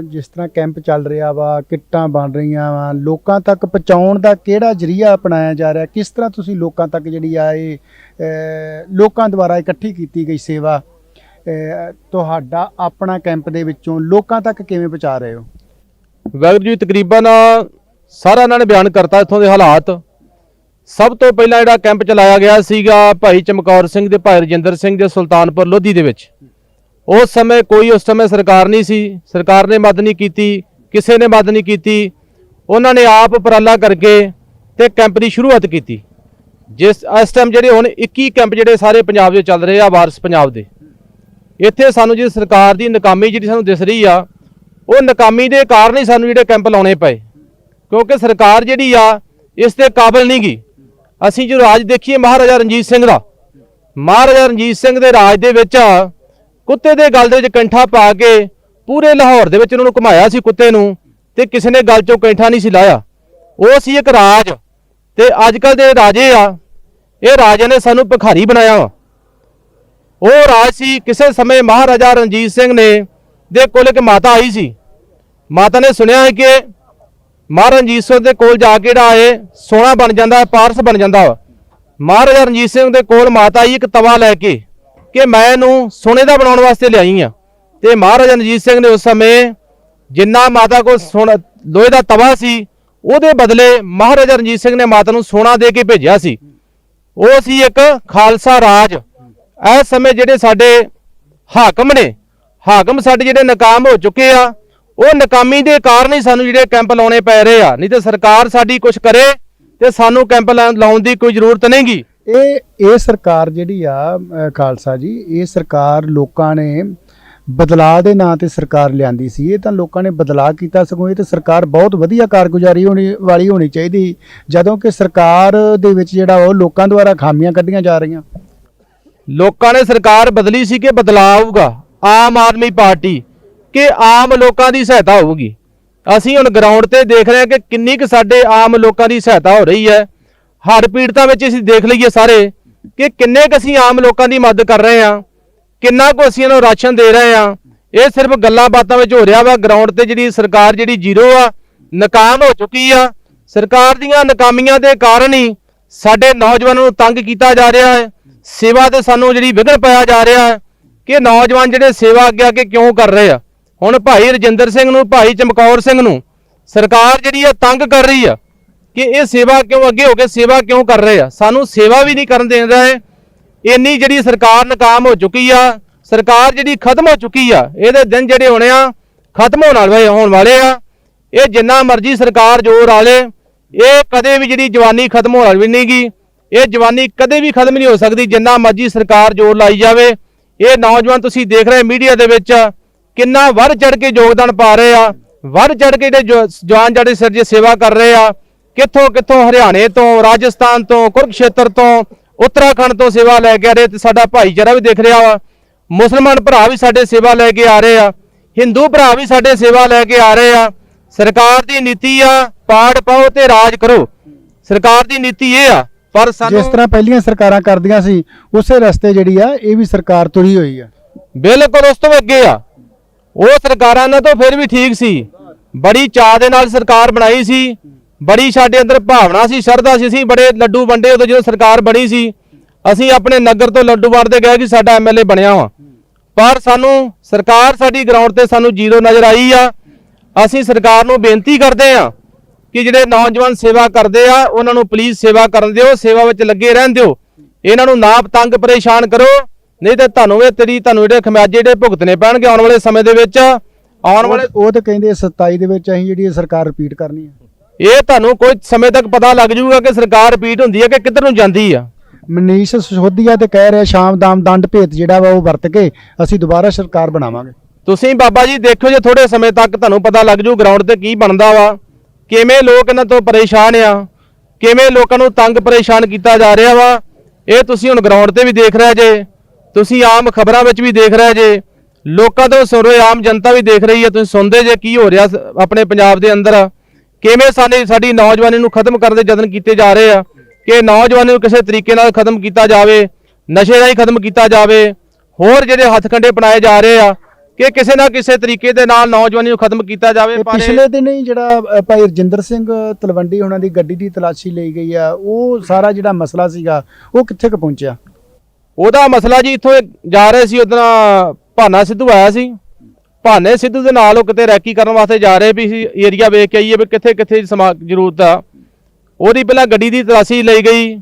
ਜਿਸ ਤਰ੍ਹਾਂ ਕੈਂਪ ਚੱਲ ਰਿਹਾ ਵਾ, ਕਿੱਟਾਂ ਬਣ ਰਹੀਆਂ ਵਾ, ਲੋਕਾਂ ਤੱਕ ਪਹੁੰਚਾਉਣ ਦਾ ਕਿਹੜਾ ਜਰੀਆ ਅਪਣਾਇਆ ਜਾ ਰਿਹਾ? ਕਿਸ ਤਰ੍ਹਾਂ ਤੁਸੀਂ ਲੋਕਾਂ ਤੱਕ ਜਿਹੜੀ ਆ ਇਹ ਲੋਕਾਂ ਦੁਆਰਾ ਇਕੱਠੀ ਕੀਤੀ ਗਈ ਸੇਵਾ ਤੁਹਾਡਾ ਆਪਣਾ ਕੈਂਪ ਦੇ ਵਿੱਚੋਂ ਲੋਕਾਂ ਤੱਕ ਕਿਵੇਂ ਪਹੁੰਚਾ ਰਹੇ ਹੋ? ਵਾਹਿਗੁਰੂ ਜੀ, ਤਕਰੀਬਨ ਸਾਰਾ ਇਹਨਾਂ ਨੇ ਬਿਆਨ ਕਰਤਾ ਇੱਥੋਂ ਦੇ ਹਾਲਾਤ। ਸਭ ਤੋਂ ਪਹਿਲਾਂ ਜਿਹੜਾ ਕੈਂਪ ਚਲਾਇਆ ਗਿਆ ਸੀਗਾ ਭਾਈ ਚਮਕੌਰ ਸਿੰਘ ਦੇ, ਭਾਈ ਰਜਿੰਦਰ ਸਿੰਘ ਦੇ ਸੁਲਤਾਨਪੁਰ ਲੋਧੀ ਦੇ ਵਿੱਚ। ਉਸ ਸਮੇਂ ਕੋਈ ਉਸ ਸਮੇਂ ਸਰਕਾਰ ਨਹੀਂ ਸੀ। ਸਰਕਾਰ ਨੇ ਮਦਦ ਨਹੀਂ ਕੀਤੀ, ਕਿਸੇ ਨੇ ਮਦਦ ਨਹੀਂ ਕੀਤੀ। ਉਹਨਾਂ ਨੇ ਆਪ ਉਪਰਾਲਾ ਕਰਕੇ ਤੇ ਕੈਂਪ ਦੀ ਸ਼ੁਰੂਆਤ ਕੀਤੀ। ਜਿਸ ਇਸ ਟਾਈਮ ਜਿਹੜੇ ਹੁਣ 21 ਕੈਂਪ ਜਿਹੜੇ ਸਾਰੇ ਪੰਜਾਬ ਦੇ ਚੱਲ ਰਹੇ ਆ, ਵਾਰਸ ਪੰਜਾਬ ਦੇ। ਇੱਥੇ ਸਾਨੂੰ ਜਿਹੜੀ ਸਰਕਾਰ ਦੀ ਨਾਕਾਮੀ ਜਿਹੜੀ ਸਾਨੂੰ ਦਿਸ ਰਹੀ ਆ, ਉਹ ਨਾਕਾਮੀ ਦੇ ਕਾਰਨ ਹੀ ਸਾਨੂੰ ਜਿਹੜੇ ਕੈਂਪ ਲਾਉਣੇ ਪਏ। ਕਿਉਂਕਿ ਸਰਕਾਰ ਜਿਹੜੀ ਆ, ਇਸ ਦੇ ਕਾਬਿਲ ਨਹੀਂ ਗੀ। ਅਸੀਂ ਜੋ ਰਾਜ ਦੇਖੀਏ ਮਹਾਰਾਜਾ ਰਣਜੀਤ ਸਿੰਘ ਦਾ। ਮਹਾਰਾਜਾ ਰਣਜੀਤ ਸਿੰਘ ਦੇ ਰਾਜ ਦੇ ਵਿੱਚ ਕੁੱਤੇ ਦੇ ਗਲ ਦੇ ਵਿੱਚ ਕੰਠਾ ਪਾ ਕੇ ਪੂਰੇ ਲਾਹੌਰ ਦੇ ਵਿੱਚ ਉਹਨਾਂ ਨੂੰ ਘੁਮਾਇਆ ਸੀ ਕੁੱਤੇ ਨੂੰ ਤੇ ਕਿਸੇ ਨੇ ਗਲ ਚੋਂ ਕੰਠਾ ਨਹੀਂ ਸੀ ਲਾਇਆ। ਉਹ ਸੀ ਇੱਕ ਰਾਜ। ਤੇ ਅੱਜ ਕੱਲ ਦੇ ਰਾਜੇ ਆ, ਇਹ ਰਾਜੇ ਨੇ ਸਾਨੂੰ ਭਿਖਾਰੀ ਬਣਾਇਆ ਵਾ। ਉਹ ਰਾਜ ਸੀ, ਕਿਸੇ ਸਮੇਂ ਮਹਾਰਾਜਾ ਰਣਜੀਤ ਸਿੰਘ ਨੇ, ਦੇ ਕੋਲ ਇੱਕ ਮਾਤਾ ਆਈ ਸੀ। ਮਾਤਾ ਨੇ ਸੁਣਿਆ ਹੈ ਕਿ ਮਹਾਰਾਜਾ ਰਣਜੀਤ ਸਿੰਘ ਦੇ ਕੋਲ ਜਾ ਕੇ ਜਿਹੜਾ ਇਹ ਸੋਨਾ ਬਣ ਜਾਂਦਾ ਹੈ ਪਾਰਸ ਬਣ ਜਾਂਦਾ ਵਾ। ਮਹਾਰਾਜਾ ਰਣਜੀਤ ਸਿੰਘ ਦੇ ਕੋਲ ਮਾਤਾ ਆਈ ਇੱਕ ਤਵਾ ਲੈ ਕੇ ਕਿ ਮੈਂ ਇਹਨੂੰ ਸੋਨੇ ਦਾ ਬਣਾਉਣ ਵਾਸਤੇ ਲਿਆਈ ਆ। ਤੇ ਮਹਾਰਾਜਾ ਰਣਜੀਤ ਸਿੰਘ ਨੇ ਉਸ ਸਮੇਂ ਜਿੰਨਾ ਮਾਤਾ ਕੋਲ ਸੋਨਾ, ਲੋਹੇ ਦਾ ਤਵਾ ਸੀ ਉਹਦੇ ਬਦਲੇ ਮਹਾਰਾਜਾ ਰਣਜੀਤ ਸਿੰਘ ਨੇ ਮਾਤਾ ਨੂੰ ਸੋਨਾ ਦੇ ਕੇ ਭੇਜਿਆ ਸੀ। ਉਹ ਸੀ ਇੱਕ ਖਾਲਸਾ ਰਾਜ। ਇਸ ਸਮੇਂ ਜਿਹੜੇ ਸਾਡੇ ਹਾਕਮ ਨੇ, ਹਾਕਮ ਸਾਡੇ ਜਿਹੜੇ ਨਾਕਾਮ ਹੋ ਚੁੱਕੇ ਆ, ਉਹ ਨਾਕਾਮੀ ਦੇ ਕਾਰਨ ਹੀ ਸਾਨੂੰ ਜਿਹੜੇ ਕੈਂਪ ਲਾਉਣੇ ਪੈ ਰਹੇ ਆ। ਨਹੀਂ ਤੇ ਸਰਕਾਰ ਸਾਡੀ ਕੁਝ ਕਰੇ ਤੇ ਸਾਨੂੰ ਕੈਂਪ ਲਾ- ਲਾਉਣ ਦੀ ਕੋਈ ਜ਼ਰੂਰਤ ਨਹੀਂਗੀ। ਇਹ ਇਹ ਸਰਕਾਰ ਜਿਹੜੀ ਆ ਖਾਲਸਾ ਜੀ, ਇਹ ਸਰਕਾਰ ਲੋਕਾਂ ਨੇ ਬਦਲਾਅ ਦੇ ਨਾਂ ਤੇ ਸਰਕਾਰ ਲਿਆਂਦੀ ਸੀ। ਇਹ ਤਾਂ ਲੋਕਾਂ ਨੇ ਬਦਲਾਅ ਕੀਤਾ ਸਗੋਂ ਇਹ ਤੇ ਸਰਕਾਰ ਬਹੁਤ ਵਧੀਆ ਕਾਰਗੁਜ਼ਾਰੀ ਹੋਣੀ ਵਾਲੀ ਹੋਣੀ ਚਾਹੀਦੀ। ਜਦੋਂ ਕਿ ਸਰਕਾਰ ਦੇ ਵਿੱਚ ਜਿਹੜਾ ਉਹ ਲੋਕਾਂ ਦੁਆਰਾ ਖਾਮੀਆਂ ਕੱਢੀਆਂ ਜਾ ਰਹੀਆਂ। ਲੋਕਾਂ ਨੇ ਸਰਕਾਰ ਬਦਲੀ ਸੀ ਕਿ ਬਦਲਾਅ ਆਊਗਾ? ਆਮ ਆਦਮੀ ਪਾਰਟੀ ਕਿ ਆਮ ਲੋਕਾਂ ਦੀ ਸਹਾਇਤਾ ਹੋਊਗੀ? ਅਸੀਂ ਹੁਣ ਗਰਾਊਂਡ ਤੇ ਦੇਖ ਰਹੇ ਹਾਂ ਕਿ ਕਿੰਨੀ ਕੁ ਸਾਡੇ ਆਮ ਲੋਕਾਂ ਦੀ ਸਹਾਇਤਾ ਹੋ ਰਹੀ ਹੈ। ਹੜ੍ਹ ਪੀੜਤਾਂ ਵਿੱਚ ਅਸੀਂ ਦੇਖ ਲਈਏ ਸਾਰੇ ਕਿ ਕਿੰਨੇ ਕੁ ਅਸੀਂ ਆਮ ਲੋਕਾਂ ਦੀ ਮਦਦ ਕਰ ਰਹੇ ਹਾਂ। ਕਿੰਨਾ ਕੁ ਅਸੀਂ ਇਹਨੂੰ ਰਾਸ਼ਨ ਦੇ ਰਹੇ ਹਾਂ? ਇਹ ਸਿਰਫ ਗੱਲਾਂ ਬਾਤਾਂ ਵਿੱਚ ਹੋ ਰਿਹਾ ਵਾ। ਗਰਾਊਂਡ ਤੇ ਜਿਹੜੀ ਸਰਕਾਰ ਜਿਹੜੀ ਜ਼ੀਰੋ ਆ, ਨਾਕਾਮ ਹੋ ਚੁੱਕੀ ਆ। ਸਰਕਾਰ ਦੀਆਂ ਨਾਕਾਮੀਆਂ ਦੇ ਕਾਰਨ ਹੀ ਸਾਡੇ ਨੌਜਵਾਨਾਂ ਨੂੰ ਤੰਗ ਕੀਤਾ ਜਾ ਰਿਹਾ ਹੈ। ਸੇਵਾ ਤੇ ਸਾਨੂੰ ਜਿਹੜੀ ਵਿਘਨ ਪਾਇਆ ਜਾ ਰਿਹਾ ਹੈ ਕਿ ਨੌਜਵਾਨ ਜਿਹੜੇ ਸੇਵਾ ਅੱਗੇ ਅੱਗੇ ਕਿਉਂ ਕਰ ਰਹੇ ਆ। ਹੁਣ ਭਾਈ ਰਜਿੰਦਰ ਸਿੰਘ ਨੂੰ, ਭਾਈ ਚਮਕੌਰ ਸਿੰਘ ਨੂੰ ਸਰਕਾਰ ਜਿਹੜੀ ਆ ਤੰਗ ਕਰ ਰਹੀ ਆ ਕਿ ਇਹ ਸੇਵਾ ਕਿਉਂ ਅੱਗੇ ਹੋ ਕੇ ਸੇਵਾ ਕਿਉਂ ਕਰ ਰਹੇ ਆ। ਸਾਨੂੰ ਸੇਵਾ ਵੀ ਨਹੀਂ ਕਰਨ ਦੇ ਰਿਹਾ। ਹੈ ਇੰਨੀ ਜਿਹੜੀ ਸਰਕਾਰ ਨਾਕਾਮ ਹੋ ਚੁੱਕੀ ਆ, ਸਰਕਾਰ ਜਿਹੜੀ ਖਤਮ ਹੋ ਚੁੱਕੀ ਆ, ਇਹਦੇ ਦਿਨ ਜਿਹੜੇ ਹੋਣੇ ਆ, ਖਤਮ ਹੋਣ ਵਾਲੇ ਹੋਣ ਵਾਲੇ ਆ। ਇਹ ਜਿੰਨਾ ਮਰਜ਼ੀ ਸਰਕਾਰ ਜ਼ੋਰ ਆਲੇ ਇਹ ਕਦੇ ਵੀ ਜਿਹੜੀ ਜਵਾਨੀ ਖਤਮ ਹੋਣ ਵਾਲੀ ਨਹੀਂਗੀ ਇਹ ਜਵਾਨੀ ਕਦੇ ਵੀ ਖਤਮ ਨਹੀਂ ਹੋ ਸਕਦੀ, ਜਿੰਨਾ ਮਰਜ਼ੀ ਸਰਕਾਰ ਜ਼ੋਰ ਲਾਈ ਜਾਵੇ। ਇਹ ਨੌਜਵਾਨ ਤੁਸੀਂ ਦੇਖ ਰਹੇ ਮੀਡੀਆ ਦੇ ਵਿੱਚ ਕਿੰਨਾ ਵੱਧ ਚੜ ਕੇ ਯੋਗਦਾਨ ਪਾ ਰਹੇ ਆ, ਵੱਧ ਚੜ ਕੇ ਜਿਹੜੇ ਜੋ- ਜਵਾਨ ਜਿਹੜੇ ਸਿਰ ਜੇ ਸੇਵਾ ਕਰ ਰਹੇ ਆ ਕਿੱਥੋਂ ਕਿੱਥੋਂ ਹਰਿਆਣੇ ਤੋਂ, ਰਾਜਸਥਾਨ ਤੋਂ, ਕੁਰਕਸ਼ੇਤਰ ਤੋਂ ਉੱਤਰਾਖੰਡ ਤੋਂ ਸੇਵਾ ਲੈ ਕੇ ਆ ਰਹੇ ਤੇ ਸਾਡਾ ਭਾਈਚਾਰਾ ਵੀ ਦੇਖ ਰਿਹਾ ਵਾ। ਮੁਸਲਮਾਨ ਭਰਾ ਵੀ ਸਾਡੇ ਸੇਵਾ ਲੈ ਕੇ ਆ ਰਹੇ ਆ। ਹਿੰਦੂ ਭਰਾ ਵੀ ਸਾਡੇ ਸੇਵਾ ਲੈ ਕੇ ਆ ਰਹੇ ਆ। ਸਰਕਾਰ ਦੀ ਨੀਤੀ ਆ ਪਾੜ ਪਾਓ ਤੇ ਰਾਜ ਕਰੋ। ਸਰਕਾਰ ਦੀ ਨੀਤੀ ਇਹ ਆ ਪਰ ਸਾਨੂੰ ਜਿਸ ਤਰ੍ਹਾਂ ਪਹਿਲੀਆਂ ਸਰਕਾਰਾਂ ਕਰਦੀਆਂ ਸੀ ਉਸੇ ਰਸਤੇ ਜਿਹੜੀ ਆ ਇਹ ਵੀ ਸਰਕਾਰ ਤੁਰੀ ਹੋਈ ਆ। ਬਿਲਕੁਲ ਉਸ ਤੋਂ ਅੱਗੇ ਆ। ਉਹ ਸਰਕਾਰਾਂ ਨਾਲ ਤਾਂ ਫਿਰ ਵੀ ਠੀਕ ਸੀ। ਬੜੀ ਚਾਹ ਦੇ ਨਾਲ ਸਰਕਾਰ ਬਣਾਈ ਸੀ। ਬੜੀ ਸਾਡੇ ਅੰਦਰ ਭਾਵਨਾ ਸੀ ਸ਼ਰਧਾ ਸੀ ਅਸੀਂ ਬੜੇ ਲੱਡੂ ਵੰਡੇ ਉਦੋਂ ਜਦੋਂ ਸਰਕਾਰ ਬਣੀ ਸੀ। ਅਸੀਂ ਆਪਣੇ ਨਗਰ ਤੋਂ ਲੱਡੂ ਵੰਡਦੇ ਗਏ ਕਿ ਸਾਡਾ ਐਮਐਲਏ ਬਣਿਆ ਵਾ। ਪਰ ਸਾਨੂੰ ਸਰਕਾਰ ਸਾਡੀ ਗਰਾਊਂਡ ਤੇ ਸਾਨੂੰ ਜ਼ੀਰੋ ਨਜ਼ਰ ਆਈ ਆ। ਅਸੀਂ ਸਰਕਾਰ ਨੂੰ ਬੇਨਤੀ ਕਰਦੇ ਆ ਕਿ ਜਿਹੜੇ ਨੌਜਵਾਨ ਸੇਵਾ ਕਰਦੇ ਆ ਉਹਨਾਂ ਨੂੰ ਪਲੀਜ਼ ਸੇਵਾ ਕਰਨ ਦਿਓ ਸੇਵਾ ਵਿੱਚ ਲੱਗੇ ਰਹਿਣ ਦਿਓ। ਇਹਨਾਂ ਨੂੰ ਨਾ ਤੰਗ ਪਰੇਸ਼ਾਨ ਕਰੋ ਨਹੀਂ ਤੇ ਤੁਹਾਨੂੰ ਇਹ ਤੇਰੀ ਤੁਹਾਨੂੰ ਜਿਹੜੇ ਖਮਿਆਜੇ ਜਿਹੜੇ ਭੁਗਤਣੇ ਪੈਣਗੇ ਆਉਣ ਵਾਲੇ ਸਮੇਂ ਦੇ ਵਿੱਚ ਆਉਣ ਵਾਲੇ ਉਹ ਤਾਂ ਕਹਿੰਦੇ 27 ਦੇ ਵਿੱਚ ਅਸੀਂ ਜਿਹੜੀ ਸਰਕਾਰ ਰਿਪੀਟ ਕਰਨੀ ਆ। ਇਹ ਤੁਹਾਨੂੰ ਕੋਈ ਸਮੇਂ ਤੱਕ ਪਤਾ ਲੱਗ ਜਾਊਗਾ ਕਿ ਸਰਕਾਰ ਰਿਪੀਟ ਹੁੰਦੀ ਹੈ ਕਿ ਕਿੱਧਰ ਨੂੰ ਜਾਂਦੀ ਆ। ਮਨੀਸ਼ ਸਿਸੋਦੀਆ ਤੇ ਕਹਿ ਰਿਹਾ ਸ਼ਾਮ ਦਾਮ ਦੰਡ ਭੇਤ ਜਿਹੜਾ ਵਾ ਉਹ ਵਰਤ ਕੇ ਅਸੀਂ ਦੁਬਾਰਾ ਸਰਕਾਰ ਬਣਾਵਾਂਗੇ। ਤੁਸੀਂ ਬਾਬਾ ਜੀ ਦੇਖਿਓ ਜੇ ਥੋੜੇ ਸਮੇਂ ਤੱਕ ਤੁਹਾਨੂੰ ਪਤਾ ਲੱਗ ਜੂ ਗਰਾਊਂਡ ਤੇ ਕੀ ਬਣਦਾ ਵਾ ਕਿਵੇਂ ਲੋਕ ਇਹਨਾਂ ਤੋਂ ਪਰੇਸ਼ਾਨ ਆ ਕਿਵੇਂ ਲੋਕਾਂ ਨੂੰ ਤੰਗ ਪਰੇਸ਼ਾਨ ਕੀਤਾ ਜਾ ਰਿਹਾ ਵਾ ਇਹ ਤੁਸੀਂ ਹੁਣ ਗਰਾਊਂਡ ਤੇ ਵੀ ਦੇਖ ਰਹੇ ਜੇ ਤੁਸੀਂ ਆਮ ਖਬਰਾਂ ਵਿੱਚ ਵੀ ਦੇਖ ਰਹੇ ਜੇ ਲੋਕਾਂ ਤੋਂ ਸੁਣ ਰਹੇ ਆਮ ਜਨਤਾ ਵੀ ਦੇਖ ਰਹੀ ਹੈ ਤੁਸੀਂ ਸੁਣਦੇ ਜੇ ਕੀ ਹੋ ਰਿਹਾ ਆਪਣੇ ਪੰਜਾਬ ਦੇ ਅੰਦਰ। ਕਿਵੇਂ ਸਾਡੀ ਸਾਡੀ ਨੌਜਵਾਨੀ ਨੂੰ ਖਤਮ ਕਰਨ ਦੇ ਯਤਨ ਕੀਤੇ ਜਾ ਰਹੇ ਆ? ਕਿ ਨੌਜਵਾਨੀ ਨੂੰ ਕਿਸੇ ਤਰੀਕੇ ਨਾਲ ਖਤਮ ਕੀਤਾ ਜਾਵੇ? ਨਸ਼ੇ ਰਾਹੀਂ ਖਤਮ ਕੀਤਾ ਜਾਵੇ? ਹੋਰ ਜਿਹੜੇ ਹੱਥਕੰਡੇ ਬਣਾਏ ਜਾ ਰਹੇ ਆ ਕਿ ਕਿਸੇ ਨਾ ਕਿਸੇ ਤਰੀਕੇ ਦੇ ਨਾਲ ਨੌਜਵਾਨੀ ਨੂੰ ਖਤਮ ਕੀਤਾ ਜਾਵੇ? ਪਿਛਲੇ ਦਿਨ ਹੀ ਜਿਹੜਾ ਭਾਈ ਰਜਿੰਦਰ ਸਿੰਘ ਤਲਵੰਡੀ ਉਹਨਾਂ ਦੀ ਗੱਡੀ ਦੀ ਤਲਾਸ਼ੀ ਲਈ ਗਈ ਆ ਉਹ ਸਾਰਾ ਜਿਹੜਾ ਮਸਲਾ ਸੀਗਾ ਉਹ ਕਿੱਥੇ ਕੁ ਪਹੁੰਚਿਆ? ਉਹਦਾ ਮਸਲਾ ਜੀ ਇੱਥੋਂ ਜਾ ਰਹੇ ਸੀ ਉਦੋਂ ਭਾਨਾ ਸਿੱਧੂ ਆਇਆ ਸੀ। ਭਾਨੇ ਸਿੱਧੂ ਦੇ ਨਾਲ ਉਹ ਕਿਤੇ ਰੈਕੀ ਕਰਨ ਵਾਸਤੇ ਜਾ ਰਹੇ ਵੀ ਸੀ, ਏਰੀਆ ਵੇਖ ਕੇ ਆਈਏ ਵੀ ਕਿੱਥੇ ਕਿੱਥੇ ਸਮਾ ਜ਼ਰੂਰਤ ਆ। ਉਹਦੀ ਪਹਿਲਾਂ ਗੱਡੀ ਦੀ ਤਲਾਸ਼ੀ ਲਈ ਗਈ।